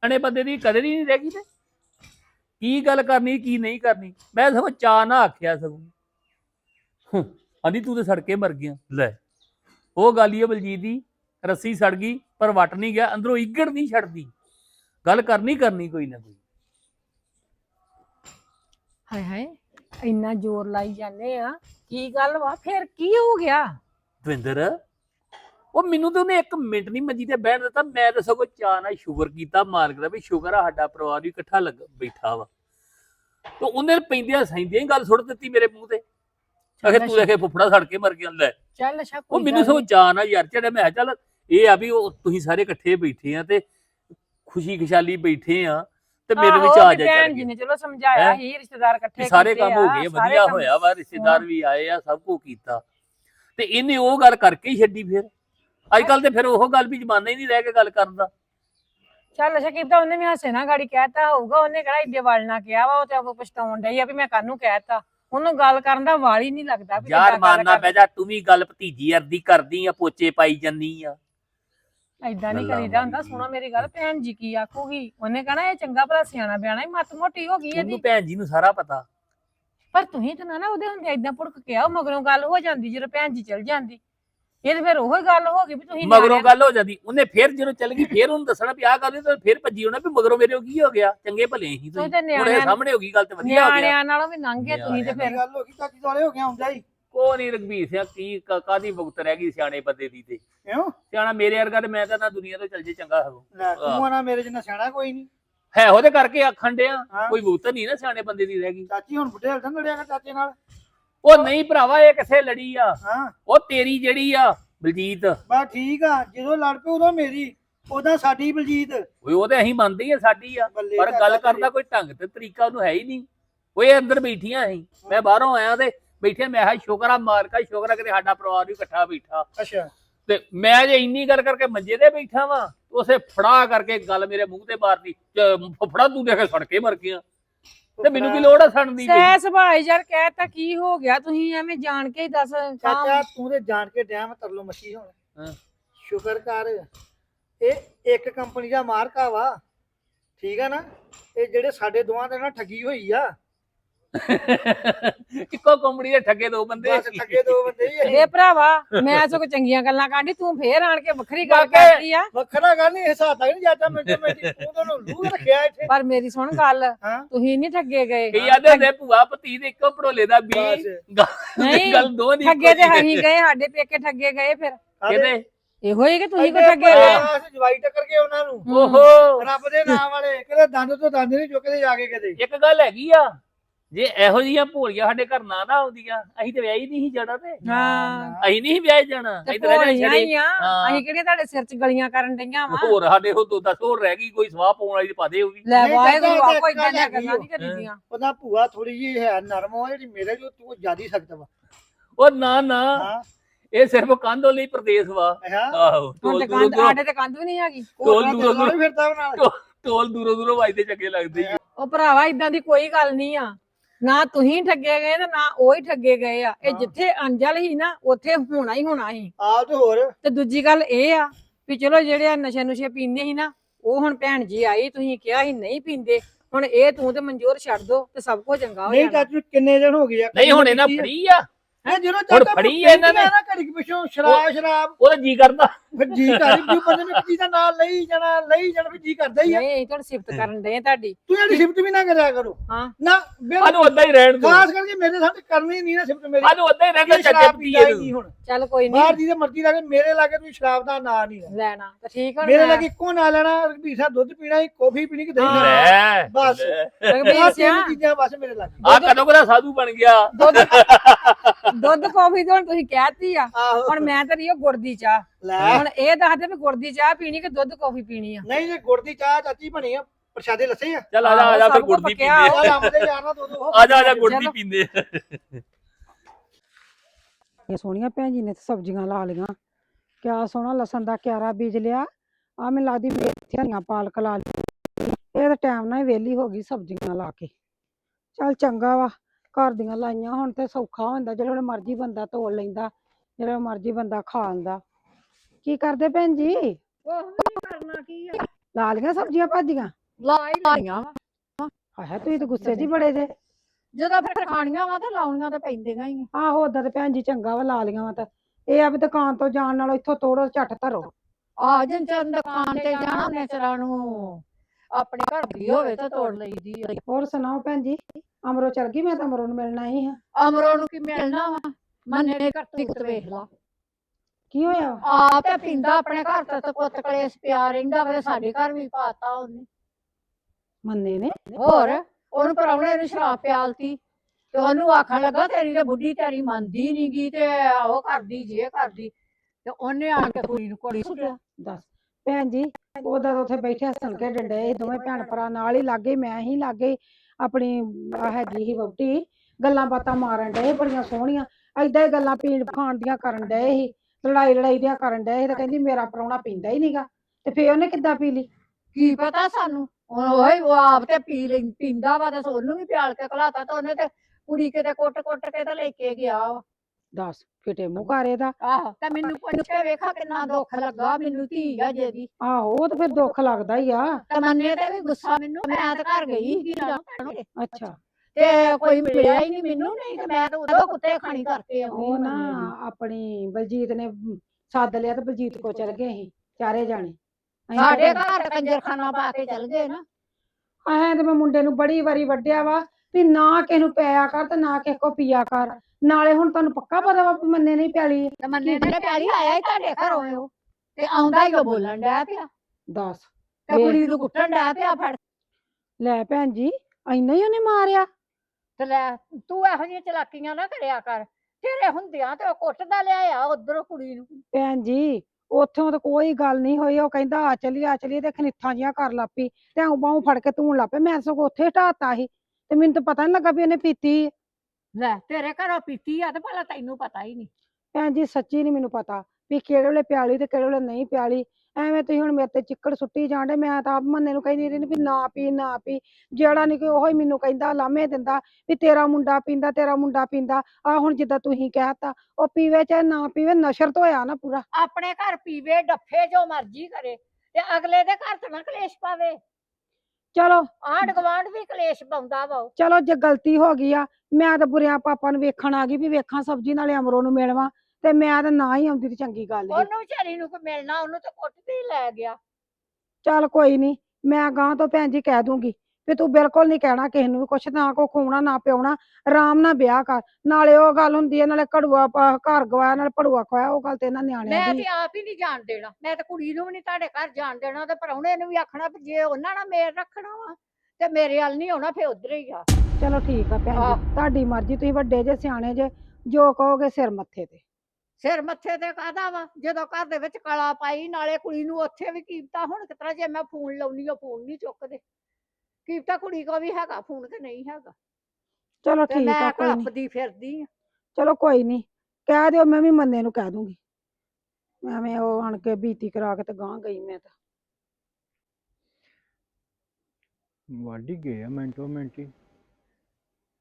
ਅਣੇ ਬੰਦੇ ਦੀ ਕਦਰ ਹੀ ਨਹੀਂ ਰਹਿ ਗਈ ਤੇ? ਕੀ ਗੱਲ ਕਰਨੀ ਕੀ ਨਹੀਂ ਕਰਨੀ? ਮੈਂ ਸਗੋਂ ਚਾ ਨਾ ਆਖਿਆ ਸਗੋਂ। ਆਂਦੀ ਤੂੰ ਤੇ ਸੜ ਕੇ ਮਰ ਗਿਆ ਲੈ। ਉਹ ਗੱਲ ਹੀ ਹੈ ਬਲਜੀਤ ਦੀ ਰੱਸੀ ਸੜ ਗਈ ਪਰ ਵਟ ਨਹੀਂ ਗਿਆ ਅੰਦਰੋਂ ਇੱਗੜ ਨਹੀਂ ਛੱਡਦੀ। ਗੱਲ ਕਰਨੀ ਕਰਨੀ ਕੋਈ ਨਾ ਕੋਈ। ਹਾਏ ਹਾਏ। ਇੰਨਾ ਜ਼ੋਰ ਲਾਈ ਜਾਂਦੇ ਆ। ਕੀ ਗੱਲ ਵਾ? ਫੇਰ ਕੀ ਹੋ ਗਿਆ? ਦਵਿੰਦਰ ਉਹ ਮੈਨੂੰ ਤੇ ਉਹਨੇ ਇੱਕ ਮਿੰਟ ਨਹੀਂ ਮੰਜੀ ਤੇ ਬੈਠ ਦਿੱਤਾ। ਮੈਂ ਤਾਂ ਸਗੋਂ ਚਾਹ ਨਾਲ ਸ਼ੁਕਰ ਕੀਤਾ ਮਾਲਕ ਦਾ ਵੀ ਸ਼ੁਕਰ ਆ ਸਾਡਾ ਪਰਿਵਾਰ ਵੀ ਇਕੱਠਾ ਲੱਗ ਬੈਠਾ ਵਾ। ਤੇ ਉਹਨੇ ਪੈਂਦਿਆਂ ਸੈਂਦਿਆਂ ਹੀ ਗੱਲ ਸੁੱਟ ਦਿੱਤੀ ਮੇਰੇ ਮੂੰਹ ਤੇ। ਅਖੇ ਤੂੰ ਦੇਖੇ ਫੁੱਫੜਾ ਸੜ ਕੇ ਮਰ ਗਿਆ ਲੈ। ਚੱਲ ਅੱਛਾ ਉਹ ਮੈਨੂੰ ਸਗੋਂ ਚਾਹ ਨਾ ਯਾਰ ਚੜਿਆ ਮੈਂ ਕਿਹਾ ਚੱਲ ਇਹ ਆ ਵੀ ਉਹ ਤੁਸੀਂ ਸਾਰੇ ਇਕੱਠੇ ਬੈਠੇ ਆ ਤੇ ਖੁਸ਼ੀ ਖੁਸ਼ਾਲੀ ਬੈਠੇ ਆ। ਤੇ ਮੇਰੇ ਵਿੱਚ ਆ ਜਾ ਭੈਣ ਜੀ ਨੇ ਚਲੋ ਸਮਝਾਇਆ ਹੈਂ? ਹੀ ਰਿਸ਼ਤੇਦਾਰ ਇਕੱਠੇ ਸਾਰੇ ਕੰਮ ਹੋ ਗਏ ਵਧੀਆ ਹੋਇਆ ਵਾ ਰਿਸ਼ਤੇਦਾਰ ਵੀ ਆਏ ਆ ਸਭ ਕੁਝ ਕੀਤਾ। ਤੇ ਇਹਨੇ ਉਹ ਗੱਲ ਕਰਕੇ ਹੀ ਛੱਡੀ ਫਿਰ। ਅੱਜ ਕੱਲ ਤੇ ਫਿਰ ਉਹ ਗੱਲ ਵੀ ਜ਼ਮਾਨਾ ਹੀ ਨਹੀਂ ਰਹਿ ਕੇ ਗੱਲ ਕਰਨ ਦਾ। ਚੱਲ ਅੱਛਾ ਕਿਦਾਂ ਉਹਨੇ ਵੀ ਹੱਸੇ ਨਾ ਗਾੜੀ ਕਹਿਤਾ ਹੋਊਗਾ ਉਹਨੇ ਕਿਹੜਾ ਏਡੇ ਵਾਲ ਨਾ ਕਿਹਾ ਵਾ ਉਹ ਤੇ ਉਹ ਪਛਤਾਉਣ ਡਈ ਆ ਵੀ ਮੈਂ ਕਾਹਨੂੰ ਕਹਿਤਾ ਉਹਨੂੰ ਗੱਲ ਕਰਨ ਦਾ ਵਾਲ ਹੀ ਨਹੀਂ ਲੱਗਦਾ ਵੀ ਯਾਰ ਬਹਿ ਜਾ ਤੂੰ ਵੀ ਗੱਲ ਭਤੀਜੀ ਅਰਦੀ ਕਰਦੀ ਆ ਪੋਚੇ ਪਾਈ ਜੰਨੀ ਆ। ਏਦਾਂ ਨਹੀਂ ਗੱਲਾਂ ਕਰੀਦਾ ਹੁੰਦਾ ਸੁਣੋ ਮੇਰੀ ਗੱਲ ਭੈਣ ਜੀ ਕੀ ਆਖੂਗੀ ਉਹਨੇ ਕਹਣਾ ਇਹ ਚੰਗਾ ਭਲਾ ਸਿਆਣਾ ਬਿਆਣਾ ਹੀ ਮੱਤ ਮੋਟੀ ਹੋ ਗਈ ਇਹਦੀ। ਉਹਨੂੰ ਭੈਣ ਜੀ ਨੂੰ ਸਾਰਾ ਪਤਾ। ਪਰ ਤੁਸੀਂ ਤਾਂ ਨਾ ਨਾ ਉਹਦੇ ਹੁੰਦੇ ਏਦਾਂ ਭੁੜਕ ਕੇ ਆਓ ਮਗਰੋਂ ਗੱਲ ਹੋ ਜਾਂਦੀ ਜਦੋਂ ਭੈਣ ਜੀ ਚਲ ਜਾਂਦੀ। ਇਹ ਤਾਂ ਫਿਰ ਉਹੀ ਗੱਲ ਹੋ ਗਈ ਵੀ ਤੁਸੀਂ ਮਗਰੋਂ ਨਿਆਣਿਆਂ- ਗੱਲ ਹੋ ਜਾਂਦੀ ਉਹਨੇ ਫਿਰ ਜਦੋਂ ਚੱਲ ਗਈ ਫਿਰ ਉਹਨੂੰ ਦੱਸਣਾ ਵੀ ਆਹ ਗੱਲ ਤਾਂ ਫਿਰ ਭੱਜੀ ਹੋਣਾ ਵੀ ਮਗਰੋਂ ਮੇਰੇ ਕੀ ਹੋ ਗਿਆ ਚੰਗੇ ਭਲੇ ਹੀ ਤੁਸੀਂ। ਤੁਸੀਂ ਤਾਂ ਹੁਣ ਇਹ ਨਿਆਣਿਆਂ ਸਾਹਮਣੇ ਹੋ ਗਈ ਗੱਲ ਤੇ ਵਧੀਆ ਹੋ ਗਿਆ। ਨਿਆਣਿਆਂ ਨਾਲੋਂ ਵੀ ਲੰਘ ਗਏ ਤੁਸੀਂ ਤੇ ਫਿਰ। ਗੱਲ ਹੋ ਗਈ ਚਾਚੀ ਦੁਆਲੇ ਹੋ ਗਿਆ ਹੁੰਦਾ ਹੀ ਕੋ ਨਹੀਂ ਰਗਵੀਰ ਸਿੰਘ ਕੀ ਕ- ਕਾਹਦੀ ਭੁਗਤ ਰਹਿ ਗਈ ਸਿਆਣੇ ਬੰਦੇ ਦੀ ਤੇ? ਕਿਉਂ? ਸਿਆਣਾ ਮੇਰੇ ਵਰਗਾ ਤੇ ਮੈਂ ਤਾਂ ਨਾ ਦੁਨੀਆ ਤੋਂ ਚੱਲ ਜੇ ਚੰਗਾ ਹੋ ਲੈ ਤੂੰ ਨਾ ਮੇਰੇ ਜਿੰਨਾ ਸਿਆਣਾ ਕੋਈ ਨਹੀਂ ਹੈ ਉਹਦੇ ਕਰਕੇ ਆਖਣ ਡਿਆ। ਹਾਂ। ਕੋਈ ਭੁਗਤ ਨਹੀਂ ਨਾ ਸਿਆਣੇ ਬੰਦੇ ਦੀ ਰਹਿ ਗਈ। ਚਾਚੀ ਹੁਣ ਬੁੱਢੇ ਹਲਦਨ ਲੜਿਆ ਕਰ ਚਾਚੇ ਨਾਲ। ਉਹ ਨਹੀਂ ਭਰਾਵਾ ਇਹ ਕਿੱਥੇ ਲੜੀ ਆ? ਹਾਂ। ਉਹ ਤੇਰੀ ਜਿਹੜੀ ਆ ਬਲਜੀਤ। ਬਸ ਠੀਕ ਆ ਜਦੋਂ ਲੜ ਪਏ ਉਦੋਂ ਮੇਰੀ ਉਹਦਾ ਸਾਡੀ ਬਲਜੀਤ। ਓਏ ਉਹ ਤੇ ਅਸੀਂ ਮੰਨਦੇ ਹੀ ਆ ਸਾਡੀ ਆ। ਬੱਲੇ ਪਰ ਗੱਲ। ਕਰਨ ਦਾ ਕੋਈ ਢੰਗ ਤੇ ਤਰੀਕਾ ਉਹਨੂੰ ਹੈ ਹੀ ਨਹੀਂ। ਓਏ ਅੰਦਰ ਬੈਠੀਆਂ ਅਸੀਂ। ਮੈਂ ਬਾਹਰੋਂ ਆਇਆ ਤੇ ਬੈਠੇ ਮੈਂ ਕਿਹਾ ਸ਼ੁਕਰ ਆ ਮਾਲਕਾ ਸ਼ੁਕਰ ਆ ਕਿ ਸਾਡਾ ਪਰਿਵਾਰ ਵੀ ਇਕੱਠਾ ਬੈਠਾ। ਅੱਛਾ। ਤੇ ਮੈਂ ਜੇ ਇੰਨੀ ਗੱਲ ਕਰਕੇ ਮੰਜੇ ਤੇ ਬੈਠਾ ਵਾਂ ਉਸੇ ਫੜਾ ਕਰਕੇ ਗੱਲ ਮੇਰੇ ਮੂੰਹ ਤੇ ਮਾਰਦੀ ਫੜਾ ਤੂੰ ਦੇਖ ਕੇ ਸੜ ਕੇ ਮਰ ਗਿਆ ਤੇ ਮੈਨੂੰ ਕੀ ਲੋੜ ਆ ਸੜਨ ਦੀ? ਸਹਿ ਸੁਭਾਅ ਯਾਰ ਕਹਿਤਾ ਕੀ ਹੋ ਗਿਆ? ਤੁਸੀਂ ਐਵੇਂ ਜਾਣ ਕੇ ਹੀ ਦੱਸ ਚਾਚਾ ਤੂੰ ਤੇ ਜਾਣ ਕੇ ਡਿਆ ਮੈਂ ਤਰਲੋ ਮੱਛੀ ਹੁਣ। ਹਾਂ। ਸ਼ੁਕਰ ਕਰ। ਇਹ ਇੱਕ ਕੰਪਨੀ ਦਾ ਮਾਰਕਾ ਵਾ। ਠੀਕ ਆ ਨਾ? ਇਹ ਜਿਹੜੇ ਸਾਡੇ ਦੋਵਾਂ ਦੇ ਨਾਲ ਠੱਗੀ ਹੋਈ ਆ। ਇੱਕੋ ਕੰਪਨੀ ਦੇ ਠੱਗੇ ਦੋ ਬੰਦੇ। ਬਸ ਠੱਗੇ ਦੋ ਬੰਦੇ ਹੀ ਅਸੀਂ। ਵੇ ਭਰਾਵਾ ਮੈਂ ਸਗੋਂ ਚੰਗੀਆਂ ਗੱਲਾਂ ਕਾਢੀ ਤੂੰ ਫੇਰ ਆਣ ਕੇ ਵੱਖਰੀ ਗੱਲ ਬਾਕੀ- ਕਰਦੀ ਆ। ਵੱਖਰਾ ਗੱਲ ਨਹੀਂ ਹਿਸਾਬ ਤੱਕ ਨਹੀਂ ਜਾਂਦਾ ਮੈਂ ਤੇ ਮੇਰੀ ਤੂੰ ਤਾਂ ਉਹਨੂੰ ਲੂਹ ਰੱਖਿਆ ਇੱਥੇ। ਪਰ ਮੇਰੀ ਸੁਣ ਗੱਲ ਹਾਂ। ਤੁਸੀਂ ਨਹੀਂ ਠੱਗੇ ਗਏ। ਕਈ ਆਦੇ ਹੁੰਦੇ ਭੂਆ ਭਤੀ ਦੇ ਇੱਕੋ ਪੜੋਲੇ ਦਾ ਵੀ ਬਸ। ਨਹੀਂ, ਗੱਲ ਦੋ ਦੀ ਠੱਗੇ ਤੇ ਅਸੀਂ ਗਏ ਸਾਡੇ ਪੇਕੇ ਠੱਗੇ ਗਏ ਫਿਰ। ਕਿਹਦੇ? ਇਹੋ ਹੀ ਕਿ ਤੁਸੀਂ ਕੋ ਠੱਗੇ ਗਏ? ਅਸੀਂ ਜਵਾਈ ਟੱਕਰ ਕੇ ਉਹਨਾਂ ਨੂੰ। ਓਹੋ। ਰੱਬ ਦੇ ਨਾਮ ਵਾਲੇ ਕਿਤੇ ਦੰਦ ਤੋਂ ਦੰਦ ਨਹੀਂ ਚੁੱਕਦੇ ਜਾ ਕੇ ਕਦੇ। ਇੱਕ ਗੱਲ ਹੈਗੀ ਆ ਜੇ ਇਹੋ ਜਿਹੀਆਂ ਭੋਲੀਆਂ ਸਾਡੇ ਘਰ ਨਾ ਨਾ ਆਉਂਦੀਆਂ ਅਸੀਂ ਤੇ ਵਿਆਹੀ ਨਹੀਂ ਸੀ ਜਾਣਾ ਤੇ। ਹਾਂ ਅਸੀਂ ਨਹੀਂ ਸੀ ਵਿਆਹੇ ਜਾਣਾ ਅਸੀਂ ਤੇ ਰਹਿ ਜਾਣਾ ਹੀ ਹਾਂ। ਅਸੀਂ ਕਿਹੜੇ ਤੁਹਾਡੇ ਸਿਰ 'ਚ ਗਲੀਆਂ ਕਰਨ ਡਈਆਂ ਵਾ? ਹੋਰ ਸਾਡੇ ਉਹ ਦੋ ਦਸ ਹੋਰ ਰਹਿ ਗਈ ਕੋਈ ਸਵਾਹ ਪਾਉਣ ਵਾਲੀ ਪਾ ਦੇ ਹੋਗੀ ਲੈ ਵਾਹਿਗੁਰੂ ਆਪੋ ਇਦਾਂ ਦੀਆਂ ਗੱਲ ਨਹੀਂ ਕਰੀਦੀਆਂ ਉਹਦਾ ਭੂਆ ਥੋੜੀ ਜਿਹੀ ਹੈ ਨਰਮ ਆ ਜਿਹੜੀ ਮੇਰੇ ਜੋ ਤੂੰ ਜਿਆਦੀ ਸਖਤ ਵਾ। ਉਹ ਨਾ ਨਾ। ਹਾਂ। ਇਹ ਸਿਰਫ ਕੰਧੋਂ ਲਈ ਪ੍ਰਦੇਸ਼ ਵਾ। ਹਾਂ ਆਹੋ ਟੋਲ ਤੇ ਦੂਰੋਂ ਸਾਡੇ ਤੇ ਕੰਧ ਵੀ ਨਹੀਂ ਹੈਗੀ। ਕੋਲ ਦੂਰੋਂ ਦੂਰੋਂ ਫਿਰਦਾ ਵਾ ਨਾਲ। ਟੋਲ ਦੂਰੋਂ ਦੂਰੋਂ ਵੱਜਦੇ ਚੰਗੇ ਲੱਗਦੇ ਆ ਉਹ ਭਰਾਵਾ ਇਦਾਂ ਦੀ ਕੋਈ ਗੱਲ ਨਹੀਂ ਆ। ਨਾ ਤੁਸੀਂ ਠੱਗੇ ਗਏ ਤੇ ਨਾ ਉਹ ਹੀ ਠੱਗੇ ਗਏ ਆ। ਇਹ। ਜਿੱਥੇ ਅੰਜਲ ਹੀ ਨਾ ਉੱਥੇ ਹੋਣਾ ਹੀ ਹੋਣਾ ਸੀ। ਆਪ ਤੇ ਹੋਰ। ਤੇ ਦੂਜੀ ਗੱਲ ਇਹ ਆ ਵੀ ਚਲੋ ਜਿਹੜੇ ਆ ਨਸ਼ੇ ਨੁਸ਼ੇ ਪੀਂਦੇ ਸੀ ਨਾ ਉਹ ਹੁਣ ਭੈਣ ਜੀ ਆਈ ਤੁਸੀਂ ਕਿਹਾ ਸੀ ਨਹੀਂ ਪੀਂਦੇ। ਹੁਣ ਇਹ ਤੂੰ ਤੇ ਮਨਜ਼ੂਰ ਛੱਡ ਦੋ ਤੇ ਸਭ ਕੁਝ ਚੰਗਾ ਹੋ ਨਹੀਂ ਜਾਣਾ। ਚਾਚੂ ਕਿੰਨੇ ਦਿਨ ਹੋ ਗਏ ਆ? ਨਹੀਂ ਹੁਣ ਇਹਨਾਂ ਕੀਤੀ ਆ। ਫੜੀ ਆ। ਇਹ ਜਦੋਂ ਹੁਣ ਚਾਚਾ ਫੜੀ ਇਹਨਾਂ ਨੇ। ਨਾ। ਘੜੀ ਕੁ ਪਿੱਛੋਂ ਸ਼ਰਾਬ ਸ਼ਰਾਬ। ਉਹਦਾ ਜੀ ਕਰਦਾ। ਫਿਰ ਜੀ ਕਰੀ ਜੋ ਬੰਦੇ ਨੇ ਕੀ ਦਾ ਨਾਲ ਲਈ ਜਾਣਾ ਲਈ ਜਾਣਾ ਫਿਰ ਜੀ ਕਰਦਾ ਹੀ ਆ। ਨਹੀਂ ਤੁਹਾਡੀ ਸਿਫਤ ਕਰਨ ਦੇ ਤੁਹਾਡੀ? ਤੂੰ ਇਹਦੀ ਸਿਫਤ ਵੀ ਨਾ ਕਰਿਆ ਕਰੋ। ਹਾਂ। ਨਾ ਬਿਲਕੁਲ। ਸਾਨੂੰ ਓਦਾਂ ਹੀ ਰਹਿਣ ਦੋ ਖਾਸ ਕਰਕੇ ਮੇਰੇ ਸਾਹਮਣੇ ਕਰਨੀ ਨਹੀਂ ਨਾ ਸਿਫਤ ਮੇਰੀ। ਸਾਨੂੰ ਓਦਾਂ ਹੀ ਰਹਿਣ ਦੋ ਇਹ ਚੱਜੇ ਸ਼ਰਾਬ ਪੀਏ ਨੂੰ ਨਹੀਂ ਹੁਣ। ਚੱਲ ਕੋਈ ਬਾਹਰ ਨਹੀਂ ਦੀ ਤੇ ਮਰਜ਼ੀ ਲੱਗੇ ਮੇਰੇ ਲਾਗੇ ਤੂੰ ਸ਼ਰਾਬ ਦਾ ਨਾਂ ਨਹੀਂ ਲੈਣਾ। ਲੈਣਾ ਤੇ ਠੀਕ ਹੁਣ ਮੇਰੇ ਮੈਂ- ਲਾਗੇ ਇੱਕੋ ਨਾ ਲੈਣਾ ਰਘਬੀਰ ਸਾਹਿਬ ਦੁੱਧ ਪੀਣਾ ਹੀ ਕੌਫੀ ਪੀਣੀ ਕਿ ਦਹੀਂ ਹਾਂ। ਖਾਣਾ ਲੈ। ਬਸ। ਲੈ। ਆਹ ਤਿੰਨ ਚੀਜ਼ਾਂ ਬਸ ਮੇਰੇ ਲਾਗੇ ਆ ਕਦੋਂ ਕਦਾ ਸਾਧੂ ਬਣ ਗਿਆ? ਦੁੱਧ ਦੁੱਧ ਕਾਫੀ ਤੇ ਹੁਣ ਤੁਸੀਂ ਕਹਿਤੀ ਆ। ਆਹੋ। ਹੁਣ ਮੈਂ ਤਾਂ ਰਹੀ ਗੁੜ ਦੀ ਚਾਹ। ਲੈ। ਹੁਣ ਇਹ ਦੱਸਦੇ ਵੀ ਗੁੜ ਦੀ ਚਾਹ ਪੀਣੀ ਕਿ ਦੁੱਧ ਕਾਫੀ ਪੀਣੀ ਆ? ਨਹੀਂ ਜੇ ਗੁੜ ਦੀ ਚਾਹ ਚਾਚੀ ਬਣੀ ਆ ਪ੍ਰਸ਼ਾਦੇ ਲੱਸੇ ਆ। ਚੱਲ ਆ ਜਾ ਆ ਜਾ ਫਿਰ ਗੁੜ ਦੀ ਪੀਂਦੇ ਯਾਰ ਦੋ ਦੋ। ਆ ਜਾ ਆ ਜਾ ਗੁੜ ਦੀ ਚਲੋ। ਪੀਂਦੇ ਇਹ ਸੋਹਣੀਆਂ ਭੈਣ ਜੀ ਨੇ ਤੇ ਸਬਜ਼ੀਆਂ ਲਾ ਲਈਆਂ। ਕਿਆ ਸੋਹਣਾ ਲਸਣ ਦਾ ਕਿਆਰਾ ਬੀਜ ਲਿਆ। ਆ ਮੈਨੂੰ ਲੱਗਦੀ ਮੇਥੀਆਂ ਦੀਆਂ ਪਾਲਕ ਲਾ ਲਈ। ਇਹ ਤਾਂ ਟਾਈਮ ਨਾਲ ਹੀ ਵਿਹਲੀ ਹੋ ਗਈ ਸਬਜ਼ੀਆਂ ਲਾ ਕੇ। ਚੱਲ ਚੰਗਾ ਵਾ ਘਰ ਦੀਆਂ ਲਾਈਆਂ ਹੁਣ ਤੇ ਸੌਖਾ ਹੁੰਦਾ। ਜਿਹੜਾ ਮਰਜ਼ੀ ਬੰਦਾ ਤੋੜ ਲੈਂਦਾ ਜਿਹੜਾ ਮਰਜ਼ੀ ਬੰਦਾ ਖਾ ਲੈਂਦਾ। ਕੀ ਕਰਦੇ ਭੈਣ ਜੀ? ਕਰਨਾ ਕੀ ਆ? ਲਾ ਲਈਆਂ ਸਬਜ਼ੀਆਂ ਭਾਜੀਆਂ? ਲਾ ਹੀ ਲਾਈਆਂ ਵਾ। ਆਹ ਤੁਸੀਂ ਤਾਂ ਗੁੱਸੇ 'ਚ ਹੀ ਬੜੇ ਜੇ। ਜਦੋਂ ਫਿਰ ਖਾਣੀਆਂ ਵਾ ਤੇ ਲਾਉਣੀਆਂ ਤੇ ਪੈਂਦੀਆਂ ਹੀ ਆ। ਆਹੋ ਓਦਾਂ ਤੇ ਭੈਣ ਜੀ ਚੰਗਾ ਵਾ ਲਾ ਲਈਆਂ ਵਾ ਤਾਂ। ਇਹ ਆ ਵੀ ਦੁਕਾਨ ਤੋਂ ਜਾਣ ਨਾਲੋਂ ਇੱਥੋਂ ਤੋੜੋ ਝੱਟ ਧਰੋ। ਆ ਜਨ ਚੰਦ ਦੁਕਾਨ ਤੇ ਜਾਣਾ ਨੇਚਰਾਂ ਨੂੰ। ਆਪਣੇ ਘਰ ਦੀ ਹੋਵੇ ਤਾਂ ਤੋੜ ਲਈਦੀ ਆ। ਹੋਰ ਸੁਣਾਓ ਭੈਣ ਜੀ? ਅਮਰੋ ਚਲ ਗਈ ਮੈਂ ਤਾਂ ਅਮਰੋ ਨੂੰ ਮਿਲਣਾ ਹੀ ਹਾਂ। ਅਮਰੋ ਨੂੰ ਕੀ ਮਿਲਣਾ ਵਾ? ਮੰਨੇ ਨੇ ਦਿੱਕਤ ਵੇਖ ਲਾ। ਕੀ ਹੋਇਆ? ਆ ਤੇ ਪਿੰਦਾ ਆਪਣੇ ਘਰ ਤੇ ਤਾਂ ਕੁੱਤ ਕਲੇਸ਼ ਪਿਆ ਰਹਿੰਦਾ ਵੇ ਸਾਡੇ ਘਰ ਵੀ ਪਾਤਾ ਉਹਨੇ। ਮੰਨੇ ਨੇ? ਹੋਰ ਉਹਨੂੰ ਪਰਾਉਣੇ ਨੇ ਸ਼ਰਾਬ ਪਿਆਲਤੀ ਤੇ ਉਹਨੂੰ ਆਖਣ ਲੱਗਾ ਤੇਰੀ ਤੇ ਬੁੱਢੀ ਤੇਰੀ ਮੰਨਦੀ ਨੀ ਗੀ ਤੇ ਉਹ ਕਰਦੀ ਜੇ ਕਰਦੀ। ਤੇ ਉਹਨੇ ਆ ਕੇ ਕੁੜੀ ਨੂੰ ਕੋੜੀ ਸੁੱਟਿਆ। ਦੱਸ। ਭੈਣ ਜੀ ਉਹਦਾ ਤਾਂ ਉੱਥੇ ਬੈਠੇ ਹੱਸਣ ਕੇ ਡੰਡੇ ਇਹ ਦੋਵੇਂ ਭੈਣ ਭਰਾ ਨਾਲ ਹੀ ਲੱਗੇ ਮੈਂ ਹੀ ਲੱਗੇ ਆਪਣੀ ਆਹ ਹੈਗੀ ਸੀ ਵਹੁਟੀ ਗੱਲਾਂ ਬਾਤਾਂ ਮਾਰਨ ਡਏ ਬੜੀਆਂ ਸੋਹਣੀਆਂ। ਐਦਾਂ ਹੀ ਗੱਲਾਂ ਪੀਣ ਖਾਣ ਦੀਆਂ ਕਰਨ ਡਏ ਸੀ। ਲੜਾਈ ਲੜਾਈ ਦੀਆਂ ਕਰਨ ਡਏ ਸੀ ਤੇ ਕਹਿੰਦੀ ਮੇਰਾ ਪ੍ਰਾਹੁਣਾ ਪੀਂਦਾ ਹੀ ਨਹੀਂਗਾ ਤੇ ਫੇਰ ਉਹਨੇ ਕਿੱਦਾਂ ਪੀ ਲਈ? ਕੀ ਪਤਾ ਸਾਨੂੰ? ਹੁਣ ਉਹੀ ਉਹ ਆਪ ਤੇ ਪੀ ਲੈਂ ਪੀਂਦਾ ਵਾ ਤੇ ਉਹਨੂੰ ਵੀ ਪਿਆਲ ਕੇ ਘਲਾਤਾ ਤੇ ਉਹਨੇ ਤੇ ਕੁੜੀ ਕਿਤੇ ਕੁੱਟ ਕੁੱਟ ਕੇ ਤੇ ਲੈ ਕੇ ਗਿਆ ਵਾ। ਦੱਸ ਫਿਟੇ ਮੂੰਹ ਘਾਰੇ ਦਾ ਆਹੋ ਤੇ ਮੈਨੂੰ ਪੁੱਛ ਕੇ ਵੇਖਾ ਕਿੰਨਾ ਦੁੱਖ ਲੱਗਾ ਮੈਨੂੰ ਧੀ ਆ ਜਿਹਦੀ। ਆਹੋ ਉਹ ਤਾਂ ਫਿਰ ਦੁੱਖ ਲੱਗਦਾ ਹੀ ਆ। ਤੇ ਮੰਨੇ ਤੇ ਵੀ ਗੁੱਸਾ ਮੈਨੂੰ ਮੈਂ ਤਾਂ ਘਰ ਗਈ ਨਾ ਅੱਛਾ। ਤੇ ਕੋਈ ਮਿਲਿਆ ਹੀ ਨਹੀਂ ਮੈਨੂੰ ਨਹੀਂ ਤੇ ਮੈਂ ਤਾਂ ਉਦੋਂ ਕੁੱਤੇ ਖਾਣੀ ਕਰਕੇ ਆਉਂਦੀ ਉਹ ਨਾ। ਆਪਣੀ ਬਲਜੀਤ ਨੇ ਸੱਦ ਲਿਆ ਤੇ ਬਲਜੀਤ ਕੋ ਚਲ ਗਏ ਸੀ ਚਾਰੇ ਜਾਣੇ। ਅਸੀਂ ਸਾਡੇ ਘਰ ਕੰਜਰਖਾਨਾ ਪਾ ਕੇ ਚਲ ਗਏ ਨਾ। ਐਂ ਤੇ ਮੈਂ ਮੁੰਡੇ ਨੂੰ ਬੜੀ ਵਾਰੀ ਵੱਡਿਆ ਵਾ ਵੀ ਨਾ ਕਿਸੇ ਨੂੰ ਪਿਆ ਕਰ ਤੇ ਨਾ ਕਿਸੇ ਕੋ ਪੀਆ ਕਰ। ਨਾਲੇ ਹੁਣ ਤੁਹਾਨੂੰ ਪੱਕਾ ਪਤਾ ਵਾ ਵੀ ਮੰਨੇ ਨਹੀਂ ਪਿਆਲੀ। ਤੇ ਮੰਨੇ ਨੇ ਪਿਆਰੀ ਆਇਆ ਹੀ ਤੁਹਾਡੇ ਘਰੋਂ ਉਹ ਤੇ ਆਉਂਦਾ ਹੀ ਉਹ ਬੋਲਣ ਡਿਆ ਪਿਆ। ਦੱਸ। ਤੇ ਵੇਖ। ਕੁੜੀ ਨੂੰ ਕੁੱਟਣ ਡਿਆ ਪਿਆ ਫੜ। ਲੈ ਭੈਣ ਜੀ ਇੰਨਾ ਹੀ ਉਹਨੇ ਮਾਰਿਆ। ਤੇ ਲੈ ਤੂੰ ਇਹੋ ਜਿਹੀਆਂ ਚਲਾਕੀਆਂ ਨਾ ਕਰਿਆ ਕਰ। ਤੇਰੇ ਹੁੰਦਿਆਂ ਤੇ ਉਹ ਕੁੱਟਦਾ ਲਿਆਇਆ ਉਧਰੋਂ ਕੁੜੀ ਨੂੰ। ਭੈਣ ਜੀ ਉੱਥੋਂ ਤਾਂ ਕੋਈ ਗੱਲ ਨਹੀਂ ਹੋਈ ਉਹ ਕਹਿੰਦਾ ਆ ਚਲੀ ਆ ਚਲੀ ਤੇ ਖਨੀਥਾਂ ਜੀਆਂ ਕਰ ਲੱਪੀ ਤੇ ਆਉਂ ਬਾਹੋਂ ਫੜ ਕੇ ਧੂਣ ਲੱਪੇ ਮੈਂ ਸਗੋਂ ਉੱਥੇ ਹਟਾਤਾ ਸੀ। ਤੇ ਮੈਨੂੰ ਤਾਂ ਪਤਾ ਨਹੀਂ ਲੱਗਾ ਵੀ ਇਹਨੇ ਪੀਤੀ। ਲੈ ਤੇਰੇ ਘਰੋਂ ਪੀਤੀ ਆ ਤੇ ਭਲਾ ਤੈਨੂੰ ਪਤਾ ਹੀ ਨਹੀਂ। ਭੈਣ ਜੀ ਸੱਚੀ ਨਹੀਂ ਮੈਨੂੰ ਪਤਾ। ਵੀ ਕਿਹੜੇ ਵੇਲੇ ਪਿਆਲੀ ਤੇ ਕਿਹੜੇ ਵੇਲੇ ਨਹੀਂ ਪਿਆਲੀ। ਐਵੇਂ ਤੁਸੀਂ ਹੁਣ ਮੇਰੇ ਤੇ ਚਿੱਕੜ ਸੁੱਟੀ ਜਾਂਦੇ ਮੈਂ ਤਾਂ ਆਪ ਮੰਨੇ ਨੂੰ ਕਹਿੰਦੀ ਰਹੀ ਵੀ ਨਾ ਪੀ ਨਾ ਪੀ। ਜਿਹੜਾ ਨਹੀਂ ਕਿ ਉਹ ਹੀ ਮੈਨੂੰ ਕਹਿੰਦਾ ਲਾਮੇ ਦਿੰਦਾ ਵੀ ਤੇਰਾ ਮੁੰਡਾ ਪੀਂਦਾ ਤੇਰਾ ਮੁੰਡਾ ਪੀਂਦਾ। ਆ ਹੁਣ ਜਿੱਦਾਂ ਤੁਸੀਂ ਕਹਿਤਾ ਉਹ ਪੀਵੇ ਚਾਹੇ ਨਾ ਪੀਵੇ ਨਸ਼ਰ ਤੋਂ ਹੋਇਆ ਨਾ ਪੂਰਾ। ਆਪਣੇ ਘਰ ਪੀਵੇ ਡੱਫੇ ਜੋ ਮਰਜ਼ੀ ਕਰੇ ਤੇ ਅਗਲੇ ਦੇ ਘਰ ਤੇ ਨਾ ਕਲੇਸ਼ ਪਾਵੇ। ਚਲੋ। ਆਂਢ ਗਵਾਂਢ ਵੀ ਕਲੇਸ਼ ਪਾਉਂਦਾ ਵਾ ਉਹ। ਚਲੋ ਜੇ ਗਲਤੀ ਹੋ ਗਈ ਆ ਮੈਂ ਤਾਂ ਬੁਰਿਆਂ ਪਾਪਾ ਨੂੰ ਵੇਖਣ ਆ ਗਈ ਵੀ ਵੇਖਾਂ ਸਬਜ਼ੀ ਨਾਲੇ ਅਮਰੋ ਨੂੰ ਮਿਲਵਾਂ। ਤੇ ਮੈਂ ਤਾਂ ਨਾ ਹੀ ਆਉਂਦੀ ਤੇ ਚੰਗੀ ਗੱਲ ਸੀ ਉਹਨੂੰ ਵਿਚਾਰੀ ਨੂੰ ਕੋਈ ਮਿਲਣਾ ਉਹਨੂੰ ਤੇ ਕੁੱਟ ਤੇ ਹੀ ਲੈ ਗਿਆ। ਚੱਲ ਕੋਈ ਨਹੀਂ ਮੈਂ ਗਾਂ ਤੋਂ ਭੈਣ ਜੀ ਕਹਿ ਦੂੰਗੀ ਵੀ ਤੂੰ ਬਿਲਕੁਲ ਨਹੀਂ ਕਹਿਣਾ ਕਿਸੇ ਨੂੰ ਵੀ ਕੁਛ ਨਾ ਕੋ ਖਵਾਉਣਾ ਨਾ ਪਿਆਉਣਾ ਆਰਾਮ ਨਾਲ ਵਿਆਹ ਕਰ। ਨਾਲੇ ਉਹ ਗੱਲ ਹੁੰਦੀ ਹੈ ਨਾਲੇ ਘੜੂਆ ਪਾ- ਘਰ ਗਵਾਇਆ ਨਾਲੇ ਭੜੂਆ ਖਵਾਇਆ ਉਹ ਗੱਲ ਤੇ ਇਹਨਾਂ ਨਿਆਣਿਆਂ ਮੈਂ ਦੀ। ਤੇ ਆਪ ਹੀ ਨਹੀਂ ਜਾਣ ਦੇਣਾ। ਮੈਂ ਤੇ ਕੁੜੀ ਨੂੰ ਵੀ ਨਹੀਂ ਤੁਹਾਡੇ ਘਰ ਜਾਣ ਦੇਣਾ ਤੇ ਪਰੌਣੇ ਨੂੰ ਵੀ ਆਖਣਾ ਵੀ ਜੇ ਉਹਨਾਂ ਨਾਲ ਮੇਲ ਰੱਖਣਾ ਵਾ ਤੇ ਮੇਰੇ ਵੱਲ ਨਹੀਂ ਆਉਣਾ ਫੇ ਉਧਰ ਹੀ ਆ। ਚਲੋ ਠੀਕ ਆ ਭੈਣ ਆਹ। ਜੀ ਤੁਹਾਡੀ ਮਰਜ਼ੀ ਤੁਸੀਂ ਵੱਡੇ ਜੇ ਸਿਆਣੇ ਜੇ ਜੋ ਕਹੋਗੇ ਸਿਰ ਮੱਥੇ ਤੇ। ਸਿਰ ਮੱਥੇ ਤੇ ਕਾਹਦਾ ਵਾ? ਜਦੋਂ ਘਰ ਦੇ ਵਿੱਚ ਕਲਾ ਪਾਈ ਨਾਲੇ ਕੁੜੀ ਨੂੰ ਉੱਥੇ ਵੀ ਕੀਪਤਾ। ਹੁਣ ਕਿਤਰਾ ਜੇ ਮੈਂ ਫੋਨ ਲਾਉਣੀ ਉਹ ਫੋਨ ਨਹੀਂ ਚੁੱਕਦੇ। ਕੀਪਤਾ ਕੁੜੀ ਕੋ ਵੀ ਹੈਗਾ ਫੋਨ ਕਿ ਨਹੀਂ ਹੈਗਾ। ਚਲੋ ਤੇ ਠੀਕ ਆ ਮੈਂ ਕੋਈ ਨਹੀਂ ਕੱਪਦੀ ਫਿਰਦੀ ਆ। ਚਲੋ ਕੋਈ ਨਹੀਂ ਕਹਿ ਦਿਓ ਮੈਂ ਵੀ ਮੰਨੇ ਨੂੰ ਕਹਿ ਦੂੰਗੀ। ਐਵੇਂ ਉਹ ਆਣ ਕੇ ਬੀਤੀ ਕਰਾ ਕੇ ਤੇ ਗਾਂ ਗਈ ਮੈਂ ਤਾਂ। ਵੱਢ ਗਏ ਆ ਮਿੰਟੋ ਮਿੰਟ ਹੀ।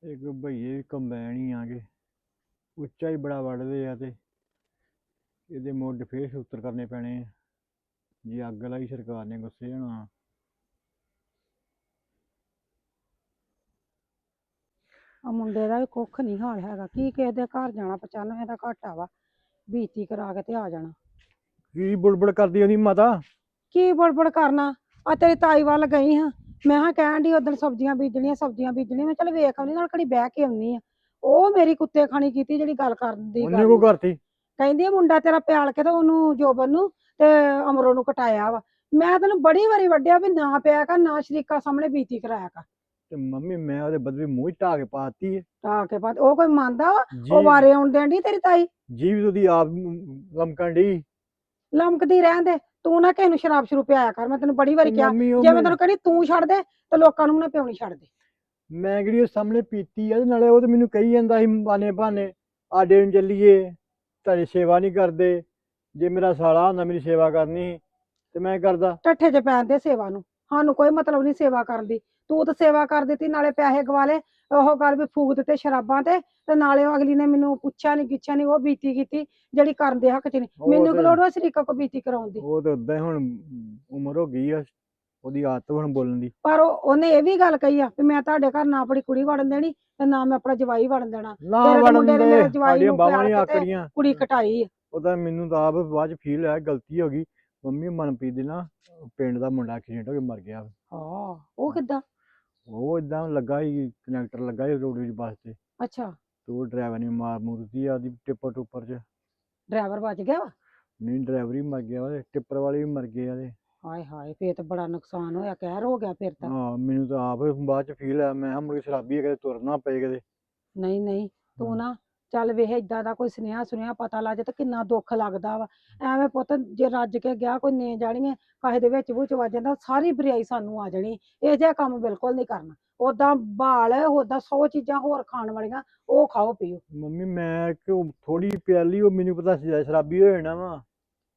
ਇੱਕ ਭਈਏ ਕੰਬਾਈਨ ਹੀ ਆ ਗਏ ਉੱਚਾ ਹੀ ਬੜਾ ਵੱਢਦੇ ਆ ਤੇ। ਇਹਦੇ ਮੁੱਢ ਫੇਰ ਸੂਤਰ ਕਰਨੇ ਪੈਣੇ ਆ। ਜੇ ਅੱਗ ਲਾਈ ਸਰਕਾਰ ਨੇ ਗੁੱਸੇ ਹੋਣਾ। ਆ ਮੁੰਡੇ ਦਾ ਵੀ ਕੁੱਖ ਨਹੀਂ ਹਾਲ ਹੈਗਾ। ਕੀ ਕਿਸੇ ਦੇ ਘਰ ਜਾਣਾ 95 ਦਾ ਘਾਟਾ ਵਾ। ਬੀਤੀ ਕਰਾ ਕੇ ਤੇ ਆ ਜਾਣਾ। ਕੀ ਬੁੜਬੁੜ ਕਰਦੀ ਉਹਦੀ ਮਾਤਾ? ਕੀ ਬੜਬੜ ਕਰਨਾ? ਆ ਤੇਰੀ ਤਾਈ ਵੱਲ ਗਈ ਹਾਂ। ਮੈਂ ਹਾਂ ਕਹਿਣ ਦੀ ਉਦੋਂ ਸਬਜ਼ੀਆਂ ਬੀਜਣੀਆਂ ਸਬਜ਼ੀਆਂ ਬੀਜਣੀਆਂ। ਮੈਂ ਚੱਲ ਵੇਖ ਆਉਂਦੀ ਨਾਲ ਘੜੀ ਬਹਿ ਕੇ ਆਉਣੀ ਆ। ਉਹ ਮੇਰੀ ਕੁੱਤੇ ਖਾਣੀ ਕੀਤੀ ਜਿਹੜੀ ਗੱਲ ਕਰਨ ਦੀ ਉਹਨੇ ਗੱਲ ਕੋ। ਕਰਤੀ। ਕਹਿੰਦੀ ਮੁੰਡਾ ਤੇਰਾ ਪਿਆਲ ਕੇ ਤੇ ਉਹਨੂੰ ਜੋਬਨ ਨੂੰ ਤੇ ਅਮਰੋ ਨੂੰ ਕਟਾਇਆ ਵਾ। ਮੈਂ ਤੈਨੂੰ ਬੜੀ ਵਾਰੀ ਵੱਡਿਆ ਵੀ ਨਾ ਪਿਆ ਕਰ ਨਾ ਸ਼ਰੀਕਾ ਸਾਹਮਣੇ ਬੀਤੀ ਕਰਾਇਆ ਕਰ। ਤੇ ਮੰਮੀ ਮੈਂ ਉਹਦੇ ਬਦਲੇ ਮੂੰਹ ਹੀ ਢਾ ਕੇ ਪਾਤੀ ਹੈ ਤਾਂ ਕੇ ਬਾਅਦ ਉਹ ਕੋਈ ਮੰਨਦਾ ਵਾ? ਜੀ। ਉਹ ਵਾਰੇ ਆਉਣ ਦੇਣ ਦੀ ਤੇਰੀ ਤਾਈ? ਜੀਵ ਉਹਦੀ ਆਪ ਲਮਕਣ ਡਈ। ਲਮਕਦੀ ਰਹਿਣ ਦੇ ਤੂੰ ਨਾ ਕਿਸੇ ਨੂੰ ਸ਼ਰਾਬ ਸ਼ਰੂ ਪਿਆਇਆ ਕਰ ਮੈਂ ਤੈਨੂੰ ਬੜੀ ਵਾਰੀ ਕਿਹਾ। ਮੰਮੀ ਉਹ ਜੇ ਮੈਂ ਮੈਂ- ਤੈਨੂੰ ਕਹਿੰਦੀ ਤੂੰ ਛੱਡ ਦੇ ਤੇ ਲੋਕਾਂ ਨੂੰ ਨਾ ਪਿਉਣੀ ਛੱਡ ਦੇ। ਮੈਂ ਕਿਹੜੀ ਉਹ ਸਾਹਮਣੇ ਪੀਤੀ ਆ ਤੇ ਨਾਲੇ ਉਹ ਤੇ ਮੈਨੂੰ ਕਹੀ ਜਾਂਦਾ ਸੀ ਬਾਨੇ ਬਾਨੇ ਆਡੇ ਨੂੰ ਚੱਲੀਏ। ਤੁਹਾਡੀ ਸੇਵਾ ਨਹੀਂ ਕਰਦੇ ਜੇ ਮੇਰਾ ਸਾਲਾ ਹੁੰਦਾ ਮੇਰੀ ਸੇਵਾ ਕਰਨੀ ਸੀ ਤੇ ਮੈਂ ਕਰਦਾ। ਟੱਠੇ 'ਚ ਪੈਣ ਦੇ ਸੇਵਾ ਨੂੰ। ਸਾਨੂੰ ਕੋਈ ਮਤਲਬ ਨਹੀਂ ਸੇਵਾ ਕਰਨ ਦੀ। ਤੂੰ ਤਾਂ ਸੇਵਾ ਕਰ ਦਿੱਤੀ ਨਾਲੇ ਪੈਸੇ ਗਵਾ ਲਏ ਉਹ ਗੱਲ ਵੀ ਫੂਕ ਦਿੱਤੇ ਸ਼ਰਾਬਾਂ ਤੇ ਤੇ ਨਾਲੇ ਉਹ ਅਗਲੀ ਨੇ ਮੈਨੂੰ ਪੁੱਛਿਆ ਨਹੀਂ ਗਿੱਛਿਆ ਨਹੀਂ ਉਹ ਬੀਤੀ ਕੀਤੀ ਜਿਹੜੀ ਕਰਨ ਦੇ ਹੱਕ 'ਚ ਨਹੀਂ ਉਹ ਮੈਨੂੰ ਕਿ ਤੇ- ਲੋੜ ਵਾ ਸ਼ਰੀਕਾ ਕੋ ਬੀਤੀ ਕਰਾਉਣ ਦੀ? ਉਹ ਤੇ ਉਦਾਂ ਹੀ ਹੁਣ ਉਮਰ ਹੋ ਗਈ ਆ ਉਹਦੀ ਆਦਤ ਹੁਣ ਬੋਲਣ ਦੀ। ਪਰ ਉਹ- ਉਹਨੇ ਇਹ ਵੀ ਗੱਲ ਕਹੀ ਆ ਵੀ ਮੈਂ ਤੁਹਾਡੇ ਘਰ ਨਾ ਆਪਣੀ ਕੁੜੀ ਵੜਨ ਦੇਣੀ ਤੇ ਨਾ ਮੈਂ ਆਪਣਾ ਜਵਾਈ ਵੜਨ ਦੇਣਾ। ਨਾ ਤੇਰੇ ਤੇ ਵੜਨ ਮੁੰਡੇ ਨੇ ਦੇ। ਮੇਰੇ ਜਵਾਈ ਸਾਡੀਆਂ ਨੂੰ ਪਿਆਰ ਨਹੀਂ। ਆਕੜੀਆਂ। ਕੁੜੀ ਕਟਾਈ ਆ। ਉਹਦਾ ਮੈਨੂੰ ਤਾਂ ਆਪ ਬਾਅਦ ਚ ਫੀਲ ਹੋਇਆ ਗਲਤੀ ਹੋ ਗਈ। ਮੰਮੀ ਮਨਪ੍ਰੀਤ ਦੇ ਨਾ ਪਿੰਡ ਦਾ ਮੁੰਡਾ ਐਕਸੀਡੈਂਟ ਹੋ ਕੇ ਮਰ ਗਿਆ। ਹਾਂ ਉਹ ਕਿੱਦਾਂ? ਉਹ ਇਦਾਂ ਲੱਗਾ ਹੀ ਕਨੈਕਟਰ ਲੱਗਾ ਹੀ ਰੋਡ ਵਿੱਚ ਬੱਸ ਤੇ। ਅੱਛਾ। ਤੇ ਉਹ ਡਰਾਈਵਰ ਨੇ ਮਾਰ ਮੁਰਦੀ ਆ ਦੀ ਟਿੱਪਰ ਟੁੱਪਰ ਚ। ਡਰਾਈਵਰ ਬਚ ਗਿਆ ਵਾ? ਨਹੀਂ ਡਰਾਈਵਰ ਹੀ ਮਰ ਗਿਆ ਉਹਦੇ ਟਿੱਪਰ ਵਾਲੇ ਵੀ ਮਰ ਗਏ ਆ ਉਹਦੇ। ਹਾਏ ਹਾਏ ਫੇਰ ਤਾਂ ਬੜਾ ਨੁਕਸਾਨ ਹੋਇਆ ਕਹਿਰ ਹੋ ਗਿਆ ਫਿਰ ਤਾਂ। ਹਾਂ ਮੈਨੂੰ ਤਾਂ ਆਪ ਬਾਅਦ ਚ ਫੀਲ ਆ ਮੈਂ ਕੇ ਸ਼ਰਾਬੀ ਆ ਕਦੇ ਤੁਰਨਾ ਪਏ ਕਦੇ ਨਹੀਂ ਨਹੀਂ ਤੂੰ। ਨਾ ਚੱਲ ਵੇਖ ਇਦਾਂ ਦਾ ਕੋਈ ਸੁਨੇਹਾ ਸੁਨੇਹਾ ਪਤਾ ਲੱਗ ਜਾਏ ਤਾਂ ਕਿੰਨਾ ਦੁੱਖ ਲੱਗਦਾ ਵਾ। ਐਵੇਂ ਪੁੱਤ ਜੇ ਰੱਜ ਕੇ ਗਿਆ ਕੋਈ ਨੇ ਜਾਣੀਏ ਕਾਹੇ ਦੇ ਵਿੱਚ ਵਿੱਚ ਵੱਜ ਜਾਂਦਾ ਸਾਰੀ ਬਰਿਆਈ ਸਾਨੂੰ ਆ ਜਾਣੀ ਇਹ ਜਿਹਾ ਕੰਮ ਬਿਲਕੁਲ ਨਹੀਂ ਕਰਨਾ। ਉਦਾਂ ਬਾਲ ਉਦਾਂ 100 ਚੀਜ਼ਾਂ ਹੋਰ ਖਾਣ ਵਾਲੀਆਂ ਉਹ ਖਾਓ ਪੀਓ। ਮੰਮੀ ਮੈਂ ਕਿਉਂ ਥੋੜੀ ਪਿਆਲੀ ਉਹ ਮੈਨੂੰ ਪਤਾ ਸੀ ਸ਼ਰਾਬੀ ਹੋ ਜਾਣਾ ਵਾ।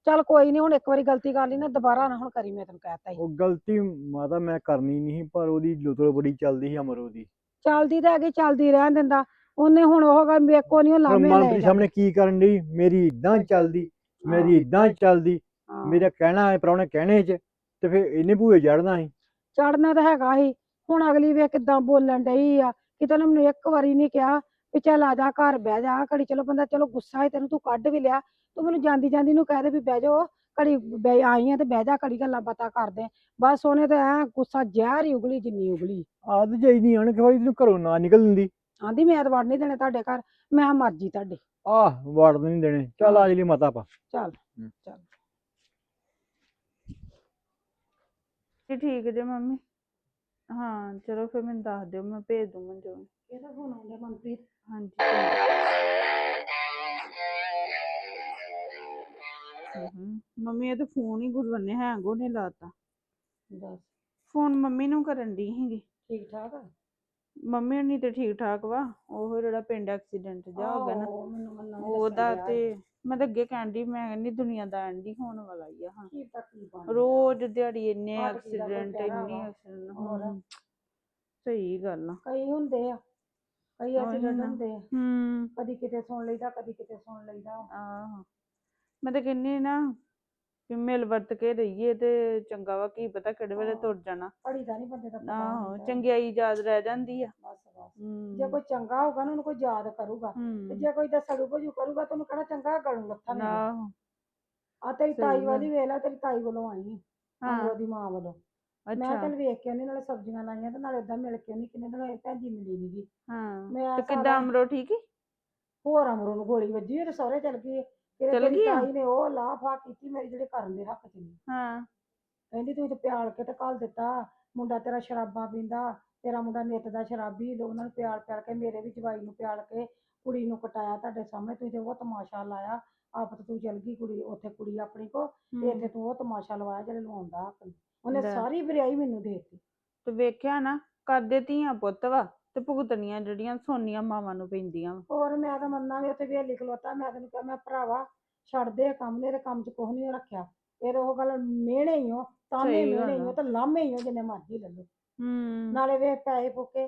ਚੱਲ ਕੋਈ ਨਹੀਂ ਹੁਣ ਇੱਕ ਵਾਰੀ ਗਲਤੀ ਕਰ ਲਈ ਨਾ ਦੁਬਾਰਾ ਨਾ ਹੁਣ ਕਰੀ ਮੈਂ ਤੈਨੂੰ ਕਹਿਤਾ ਹੀ। ਉਹ ਗਲਤੀ ਮਾਤਾ ਮੈਂ ਕਰਨੀ ਨਹੀਂ ਸੀ, ਪਰ ਉਹਦੀ ਲੁਤਰੋ ਬੜੀ ਚੱਲਦੀ ਸੀ ਅਮਰੋ ਦੀ ਚੱਲਦੀ ਤਾਂ ਹੈਗੀ ਚੱਲਦੀ ਰਹਿਣ ਦਿੰਦਾ। ਉਹਨੇ ਹੁਣ ਉਹ ਗੱਲ ਵੇਖੋ ਨਹੀਂ ਹੁਣ ਲਾਮੇ ਲੈ ਮਨਪ੍ਰੀਤ ਸਾਹਮਣੇ ਕੀ ਕਰਨ ਦੀ ਮੇਰੀ ਇਦਾਂ ਚੱਲਦੀ ਮੇਰੀ ਇਦਾਂ ਚੱਲਦੀ। ਮੇਰਾ ਕਹਿਣਾ ਹੈ ਪ੍ਰਾਹੁਣੇ ਕਹਿਣੇ ਚ ਤੇ ਫਿਰ ਇਹਨੇ ਭੂਏ ਚੜਨਾ ਸੀ। ਚੜਨਾ ਤਾਂ ਹੈਗਾ ਹੀ ਹੁਣ ਅਗਲੀ ਵੇ ਕਿਦਾਂ ਬੋਲਣ ਡਈ ਆ। ਕਿਤੇ ਉਹਨੇ ਮੈਨੂੰ ਇੱਕ ਵਾਰੀ ਨਹੀਂ ਕਿਹਾ ਵੀ ਚੱਲ ਆ ਜਾ ਘਰ ਬਹਿ ਜਾ ਘੜੀ ਚਲੋ ਬੰਦਾ ਚਲੋ ਗੁੱਸਾ ਹੈ ਤੈਨੂੰ ਤੂੰ ਕੱਢ ਵੀ ਲਿਆ। ਤੂੰ ਮੈਨੂੰ ਜਾਂਦੀ ਜਾਂਦੀ ਨੂੰ ਕਹਿ ਦੇ ਵੀ ਬਹਿ ਜਾ ਘੜੀ ਬਹਿ ਆਈ ਆ ਤੇ ਬਹਿ ਜਾ ਘੜੀ ਗੱਲਾਂ ਬਾਤਾਂ ਕਰਦੇ ਆਂ। ਬਸ ਉਹਨੇ ਤਾਂ ਐ ਗੁੱਸਾ ਜ਼ਹਿਰ ਹੀ ਉਗਲੀ ਜਿੰਨੀ ਉਗਲੀ। ਆਦ ਜਾਈਦੀ ਆਣ ਕਿ ਵਾਰੀ ਤੈਨੂੰ ਘਰੋਂ ਨਾ ਨਿਕਲ ਦਿੰਦੀ। ਆਂਦੀ ਮੈਂ ਤਾਂ ਵੜ ਨਹੀਂ ਦੇਣੇ ਤੁਹਾਡੇ ਘਰ ਮੈਂ ਕਿਹਾ ਮਰਜ਼ੀ ਤੁਹਾਡੀ। ਆਹ ਵੜ ਨਹੀਂ ਦੇਣੇ। ਚੱਲ ਆ ਜਲੀ ਮਾਤਾ ਪਾ ਚੱਲ ਹਮ। ਚੱਲ। ਜੀ ਠੀਕ ਜੇ ਮੰਮੀ। ਹਾਂ ਚਲੋ ਫਿਰ ਮੈਨੂੰ ਦੱਸ ਦਿਓ ਮੈਂ ਭੇਜ ਦੂੰ ਮਨਜੋਤ ਨੂੰ। ਇਹਦਾ ਫੋਨ ਆਉਂਦਾ ਮਨਪ੍ਰੀਤ। ਹਾਂਜੀ ਚੰਗਾ। ਹਮ, ਮੰਮੀ ਇਹ ਤਾਂ ਫੋਨ ਹੀ ਗੁਰਵੰਨੇ ਹੈਂਗ ਹੋਣੇ ਲਾਤਾ। ਦੱਸ। ਫੋਨ ਮੰਮੀ ਨੂੰ ਕਰਨ ਦੀ ਸੀਗੀ। ਠੀਕ ਠਾਕ ਆ? ਮੰਮੀ ਨਹੀਂ ਤੇ ਠੀਕ ਠਾਕ ਵਾ ਉਹ ਜਿਹੜਾ ਪਿੰਡ ਐਕਸੀਡੈਂਟ ਜਾ ਹੋ ਗਿਆ ਨਾ ਆਹੋ, ਮੈਨੂੰ ਮੰਨਣਾ ਨੀ ਉਹਦਾ ਤੇ ਮੈਂ ਤਾਂ ਅੱਗੇ ਕਹਿੰਦੀ ਮੈਂ ਕਹਿੰਦੀ ਦੁਨੀਆ ਦਾ ਹੋਣ ਵਾਲਾ ਹੀ ਆ ਹਾਂ ਕੀ ਪਤਾ ਕੀ ਬਣ ਗਿਆ। ਰੋਜ਼ ਦਿਹਾੜੀ ਇੰਨੇ ਹਰ ਚੀਜ਼ ਦਾ ਕੋਈ ਐਕਸੀਡੈਂਟ ਕਹਿਣਾ ਇੰਨੇ ਵਾ। ਐਕਸੀਡੈਂਟ ਹੋਰ। ਸਹੀ ਗੱਲ ਆ ਕਈ ਹੁੰਦੇ ਆ ਕਈ ਉਹੀ ਐਕਸੀਡੈਂਟ ਨਾ। ਹੁੰਦੇ ਆ ਹੂੰ ਕਦੀ ਕਿਤੇ ਸੁਣ ਲਈਦਾ ਕਦੀ ਕਿਤੇ ਸੁਣ ਲਈਦਾ ਆਹੋ ਮੈਂ ਤਾਂ ਕਹਿੰਨੀ ਨਾ ਕਿ ਮਿਲ ਵਰਤ ਕੇ ਰਹੀਏ ਤੇ ਚੰਗਾ ਵਾ ਕੀ ਪਤਾ ਕਿਹੜੇ ਵੇਲੇ ਹਾਂ। ਤੁਰ ਜਾਣਾ। ਘੜੀ ਦਾ ਨਹੀਂ ਬੰਦੇ ਦਾ ਪਤਾ ਆਹੋ ਹੁੰਦਾ। ਚੰਗਿਆਈ ਯਾਦ ਰਹਿ ਜਾਂਦੀ ਆ। ਬਸ ਬਸ। ਹੂੰ। ਜੇ ਕੋਈ ਚੰਗਾ ਹੋਊਗਾ ਨਾ ਉਹਨੂੰ ਕੋਈ ਯਾਦ ਕਰੂਗਾ। ਤੇ ਹੂੰ ਜੇ ਕੋਈ ਦਸੜੂ ਭਜੂ ਕਰੂਗਾ ਤਾਂ ਉਹਨੂੰ ਕਹਿਣਾ ਚੰਗਾ ਗਲੂ ਲੱਥਾ ਨਹੀਂ ਆਹੋ। ਆ ਤੇਰੀ ਸਹੀ ਤਾਈ ਗੱਲ। ਵਾਲੀ ਵੇਖ ਲੈ ਤੇਰੀ ਤਾਈ ਵੱਲੋਂ ਆਈ। ਹਾਂ। ਅਮਰੋ ਦੀ ਮਾਂ ਵੱਲੋਂ। ਮੈਂ ਅੱਛਾ। ਚੱਲ ਵੇਖ ਕੇ ਆਉਂਦੀ ਨਾਲੇ ਸਬਜ਼ੀਆਂ ਲਾਈਆਂ ਤੇ ਨਾਲੇ ਏਦਾਂ ਮਿਲ ਕੇ ਆਉਂਦੀ ਕਿੰਨੇ ਦਿਨ ਹੋਏ ਭੈਣ ਜੀ ਮਿਲੀ ਨੀਗੀ। ਹਾਂ। ਮੈਂ ਤੇ ਕਿੱਦਾਂ ਅਮਰੋ ਠੀਕ ਹੀ ਹੋਰ ਅਮਰੋ ਨੂੰ ਗੋਲੀ ਵੱਜੀ ਤੇ ਸਹੁਰੇ ਚਲ ਗਈ ਚਲ ਗਈ? ਤਾਈ ਨੇ ਉਹ ਲਾਫਾ ਕੀਤੀ ਮੇਰੀ ਜਿਹੜੇ ਕਰਨ ਦੇ ਹੱਕ ਚ ਨਹੀਂ ਹਾਂ ਕਹਿੰਦੀ ਤੂੰ ਤੇ ਪਿਆਲ ਕੇ ਤੇ ਘੱਲ ਦਿੱਤਾ ਮੁੰਡਾ ਤੇਰਾ ਸ਼ਰਾਬਾਂ ਪੀਂਦਾ ਤੇਰਾ ਮੁੰਡਾ ਨਿੱਤ ਦਾ ਸ਼ਰਾਬੀ ਲੋਕ ਉਹਨਾਂ ਨੂੰ ਪਿਆਲ ਪਿਆਲ ਕੇ ਮੇਰੇ ਵੀ ਜਵਾਈ ਨੂੰ ਪਿਆਲ ਕੇ ਕੁੜੀ ਨੂੰ ਕਟਾਇਆ ਤੁਹਾਡੇ ਸਾਹਮਣੇ ਤੁਸੀਂ ਤੇ ਉਹ ਤਮਾਸ਼ਾ ਲਾਇਆ ਆਪ ਤੇ ਤੂੰ ਚਲ ਗਈ ਕੁੜੀ ਉੱਥੇ ਕੁੜੀ ਆਪਣੀ ਕੋ ਤੇ। ਇੱਥੇ ਤੂੰ ਉਹ ਤਮਾਸ਼ਾ ਲਵਾਇਆ ਜਿਹੜੇ ਲਵਾਉਂਦਾ ਹੱਕ। ਉਹਨੇ। ਸਾਰੀ ਬਰਿਆਈ ਮੈਨੂੰ ਦੇ ਦਿੱਤੀ ਤੇ ਵੇਖਿਆ ਨਾ ਕਰਦੇ ਧੀਆਂ ਪੁੱਤ ਵਾ ਤੇ ਭੁਗਤਣੀਆਂ ਜਿਹੜੀਆਂ ਸੋਨੀਆਂ ਮਾਵਾਂ ਨੂੰ ਪੈਂਦੀਆਂ ਵਾ। ਹੋਰ ਮੈਂ ਤਾਂ ਮੰਨਾ ਵੀ ਉੱਥੇ ਵੇਲੀ ਖਲੋਤਾ ਮੈਂ ਤੈਨੂੰ ਕਿਹਾ ਮੈਂ ਭਰਾਵਾ ਛੱਡ ਦੇ ਇਹ ਕੰਮ ਨੇ ਤੇ ਕੰਮ ਚ ਕੁਛ ਨਹੀਂ ਰੱਖਿਆ। ਇਹ ਤਾਂ ਉਹ ਗੱਲ ਮਿਹਣੇ ਹੀ ਹੋ ਤਾਨੇ ਸਹੀ ਗੱਲ ਮਿਹਣੇ ਹੀ ਆ। ਹੋ ਤੇ ਲਾਮੇ ਹੀ ਹੋ ਜਿੰਨੇ ਮਰਜ਼ੀ ਲੈ ਲਓ। ਹੂੰ। ਨਾਲੇ ਵੇ ਪੈਸੇ ਫੁੱਕੇ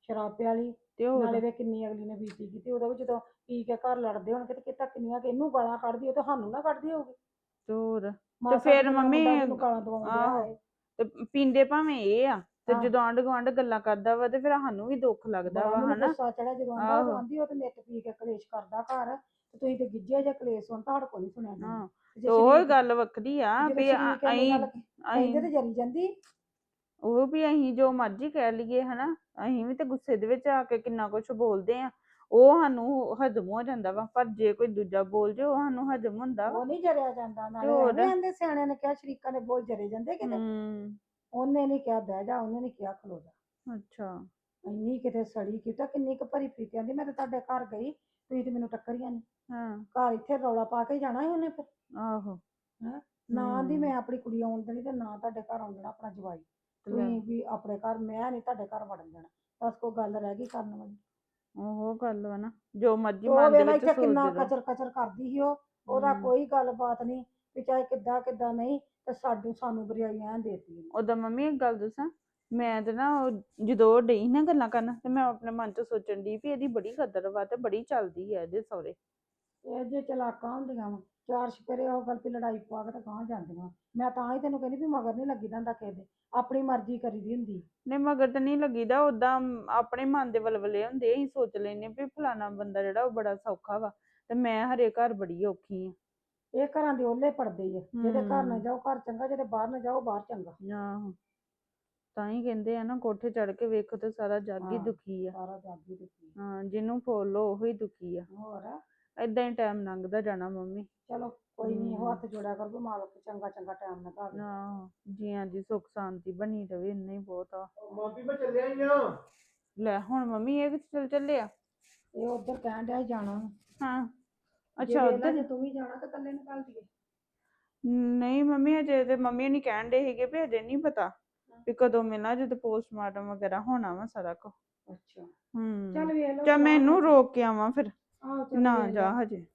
ਸ਼ਰਾਬ ਪਿਆਲੀ ਤੇ ਹੋਰ? ਨਾਲੇ ਵੇ ਕਿੰਨੀ ਅਗਲੀ ਨੇ ਬੀਤੀ ਕੀਤੀ ਉਹਦੇ ਵਿੱਚ ਜਦੋਂ ਪੀ ਕੇ ਘਰ ਲੜਦੇ ਹੋਣਗੇ ਤੇ ਕਿਤਾ ਕਿੰਨੀਆਂ ਕਿ ਇਹਨੂੰ ਗਾਲਾਂ ਕੱਢਦੀ ਉਹ ਤੇ ਸਾਨੂੰ ਨਾ ਕੱਢਦੀ ਹੋਊਗੀ। ਤੇ ਹੋਰ? ਮਾਸਾ ਫਿਰ ਮੰਮੀ, ਮੁੰਡਾ ਜਿਹਨੂੰ ਗਾਲਾਂ ਦਵਾਉਂਦਾ ਆਹੋ। ਤੇ ਪੀਂਦੇ ਭਾਵੇਂ ਇਹ ਆ? ਤੇ ਹਾਂ। ਜਦੋਂ ਆਂਢ ਗੁਆਂਢ ਗੱਲਾਂ ਕਰਦਾ ਵਾ ਤੇ ਫਿਰ ਸਾਨੂੰ ਵੀ ਦੁੱਖ ਲੱਗਦਾ ਵਾ ਹਨਾ? ਗੁੱਸਾ ਆਹੋ। ਆਂਦੀ ਉਹ ਤੇ ਨਿੱਤ ਪੀ ਕੇ ਕਲੇਸ਼ ਕਰਦਾ ਘਰ ਤੇ ਤੁਸੀਂ ਤੇ ਗਿੱਜੇ ਜੇ ਕਲੇਸ਼ ਹੁਣ ਤੁਹਾਡੇ ਕੋਲ ਨਹੀਂ ਸੁਣਿਆ ਜਾਂਦਾ। ਹਾਂ ਤੇ ਉਹ ਗੱਲ ਵੱਖਰੀ ਆ ਵੀ ਗੱਲ ਕਹਿੰਦੇ ਤੇ ਜਰੀ ਜਾਂਦੀ। ਉਹ ਵੀ ਅਸੀਂ ਜੋ ਮਰਜ਼ੀ ਕਹਿ ਲਈਏ ਹਨਾ? ਅਸੀਂ ਵੀ ਤੇ ਗੁੱਸੇ ਦੇ ਵਿੱਚ ਆ ਕੇ ਕਿੰਨਾ ਕੁਝ ਬੋਲਦੇ ਆ। ਉਹ ਸਾਨੂੰ ਹਜ਼ਮ ਹੋ ਜਾਂਦਾ ਵਾ ਪਰ ਜੇ ਕੋਈ ਦੂਜਾ ਬੋਲ ਜੇ ਉਹ ਸਾਨੂੰ ਹਜ਼ਮ ਹੁੰਦਾ ਵਾ। ਉਹ ਨਹੀਂ ਜਰਿਆ ਜਾਂਦਾ ਨਾਲੇ ਹੋਰ। ਐਵੇਂ ਆਂਦੇ ਸਿਆਣਿਆਂ ਨੇ ਕਿਹਾ ਸ਼ਰੀਕਾਂ ਦੇ ਬੋਲ ਜਰੇ ਜਾਂਦੇ ਕਿਤੇ। ਹੂੰ। ਉਹਨੇ ਨਹੀਂ ਕਿਹਾ ਬਹਿ ਜਾ ਉਹਨੇ ਨਹੀਂ ਕਿਹਾ ਖਲੋ ਜਾ। ਅੱਛਾ। ਇੰਨੀ ਕਿਤੇ ਸੜੀ ਕੀਤਾ ਕਿੰਨੀ ਕੁ ਭਰੀ ਪੀਤੀ ਆਂਦੀ ਮੈਂ ਤਾਂ ਤੁਹਾਡੇ ਘਰ ਗਈ ਤੁਸੀਂ ਤੇ ਮੈਨੂੰ ਟੱਕਰੀਆਂ ਨੇ। ਹਾਂ। ਘਰ ਇੱਥੇ ਰੌਲਾ ਪਾ ਕੇ ਹੀ ਜਾਣਾ ਸੀ ਉਹਨੇ ਫਿਰ। ਆਹੋ। ਨਾ ਆਂਦੀ। ਮੈਂ ਆਪਣੀ ਕੁੜੀ ਆਉਣ ਦੇਣੀ ਤੇ ਨਾ ਤੁਹਾਡੇ ਘਰ ਆਉਣ ਦੇਣਾ ਆਪਣਾ ਜਵਾਈ। ਤੁਸੀਂ ਵੀ ਆਪਣੇ ਘਰ ਮੈਂ ਨਹੀਂ ਤੁਹਾਡੇ ਘਰ ਵੜਨ ਦੇਣਾ। ਬਸ ਕੋਈ ਗੱਲ ਰਹਿ ਗਈ ਕਰਨ ਵਾਲੀ। ਉਹ ਗੱਲ ਵਾ ਨਾ ਜੋ ਮਰਜ਼ੀ ਉਹ ਮਨ ਦੇ ਵੇਲਾ ਵਿੱਚ ਇੱਥੇ ਕਿੰਨਾ ਸੋਚਦੇ ਰਹੋ। ਕਚਰ ਕਚਰ ਕਰਦੀ ਸੀ ਉਹ ਉਹਦਾ ਹਮ। ਕੋਈ ਗੱਲਬਾਤ ਨਹੀਂ ਵੀ ਚਾਹੇ ਕਿੱਦਾਂ ਕਿੱਦਾਂ ਨਹੀਂ ਤੇ ਸਾਨੂੰ ਸਾਨੂੰ ਬਰਿਆਈਆਂ ਦੇਤੀ ਉਦੋਂ ਮੰਮੀ ਇੱਕ ਗੱਲ ਦੱਸਾਂ ਮੈਂ ਤੇ ਨਾ ਉਹ ਜਦੋਂ ਉਹ ਡਈ ਨਾ ਗੱਲਾਂ ਕਰਨ ਤੇ ਮੈਂ ਆਪਣੇ ਮਨ ਚ ਸੋਚਣ ਦੀ ਵੀ ਇਹਦੀ ਬੜੀ ਕਦਰ ਵਾ ਤੇ ਬੜੀ ਚੱਲਦੀ ਹੈ ਇਹਦੇ ਸਹੁਰੇ। ਇਹ ਜੇ ਚਲਾਕਾਂ ਹੁੰਦੀਆਂ ਵਾ ਚਾਰ ਛਪੇਰੇ ਉਹ ਗੱਲ ਤੇ ਲੜਾਈ ਪਾ ਕੇ ਤਾਂ ਗਾਂਹ ਜਾਂਦੀਆਂ ਮੈਂ ਤਾਂ ਹੀ ਤੈਨੂੰ ਕਹਿੰਦੀ ਵੀ ਮਗਰ ਨਹੀਂ ਲੱਗੀ ਹੁੰਦਾ ਕਿਸੇ ਦੇ ਆਪਣੀ ਮਰਜ਼ੀ ਕਰੀਦੀ ਹੁੰਦੀ। ਨਹੀਂ ਮਗਰ ਤਾਂ ਨਹੀਂ ਲੱਗੀਦਾ ਉਦਾਂ ਆਪਣੇ ਮਨ ਦੇ ਵਲਵਲੇ ਹੁੰਦੇ ਅਸੀਂ ਸੋਚ ਲੈਨੇ ਵੀ ਫਲਾਣਾ ਬੰਦਾ ਜਿਹੜਾ ਉਹ ਬੜਾ ਸੌਖਾ ਵਾ ਤੇ ਮੈਂ ਹਰੇ ਘਰ ਬੜੀ ਔਖੀ ਆ। ਇਹ ਘਰਾਂ ਦੇ ਓਲੇ ਪੜਦੇ ਹੀ ਆ। ਜਿਹਦੇ ਘਰ ਨਾ। ਜਾਓ ਘਰ ਚੰਗਾ ਜਿਹਦੇ ਬਾਹਰ ਨਾ ਜਾਓ ਬਾਹਰ ਚੰਗਾ। ਆਹੋ। ਤਾਂ ਹੀ ਕਹਿੰਦੇ ਆ ਨਾ ਕੋਠੇ ਚੜ ਕੇ ਵੇਖੋ ਤੇ ਸਾਰਾ ਜੱਗ ਹੀ ਹਾਂ। ਦੁਖੀ ਆ। ਸਾਰਾ ਜਾਗੀ ਦਿੱਤੀ ਹਾਂ ਜਿਹਨੂੰ ਫੋਲੋ ਉਹੀ ਦੁਖੀ ਆ। ਹੋਰ? ਏਦਾਂ ਹੀ ਟਾਈਮ ਲੰਘਦਾ ਜਾਣਾ ਮੰਮੀ। ਚਲੋ ਕੋਈ ਨਹੀਂ ਹਮ। ਹੱਥ ਜੋੜਿਆ ਕਰੋ ਵੀ ਮਾਲਕ ਚੰਗਾ ਚੰਗਾ ਟਾਈਮ ਲਗਾਵੇ ਆਹੋ ਜੀਆਂ ਦੀ ਸੁੱਖ ਸ਼ਾਂਤੀ ਬਣੀ ਰਵੇ ਇੰਨਾ ਹੀ ਬਹੁਤ ਆ। ਮਾਪੀ ਮੈਂ ਚੱਲਿਆ ਹੀ ਆ। ਲੈ ਹੁਣ ਮੰਮੀ ਇਹ ਕਿੱਥੇ ਚੱਲ ਚੱਲੇ ਆ ਇਹ ਉਧਰ ਕਹਿਣ ਡਿਆ ਸੀ ਜਾਣਾ। ਵਾ। ਹਾਂ। ਜੇ ਅੱਛਾ ਉਧਰ ਜੇ ਤੂੰ ਵੀ ਜਾਣਾ ਤਾਂ ਇਕੱਲੇ ਨਿਕਲ ਜੀਏ ਨਹੀਂ ਮੰਮੀ ਅਜੇ ਤੇ ਮੰਮੀ ਨਹੀਂ ਕਹਿਣ ਦੇ ਸੀਗੇ ਵੀ ਅਜੇ ਨਹੀਂ ਪਤਾ ਵੀ ਕਦੋਂ ਮਿਲਣਾ ਜਦੋਂ ਪੋਸਟਮਾਰਟਮ ਵਗੈਰਾ ਹੋਣਾ ਵਾ ਸਾਰਾ ਕੁਝ ਅੱਛਾ। ਹੂੰ। ਚੱਲ ਵੇਖ ਲਓ ਜਾਂ ਮੈਂ ਇਹਨੂੰ ਰੋਕ ਕੇ ਆਵਾਂ ਫਿਰ। ਆਹੋ ਚੱਲ ਨਾ ਵੇਖ ਜਾ। ਹਜੇ।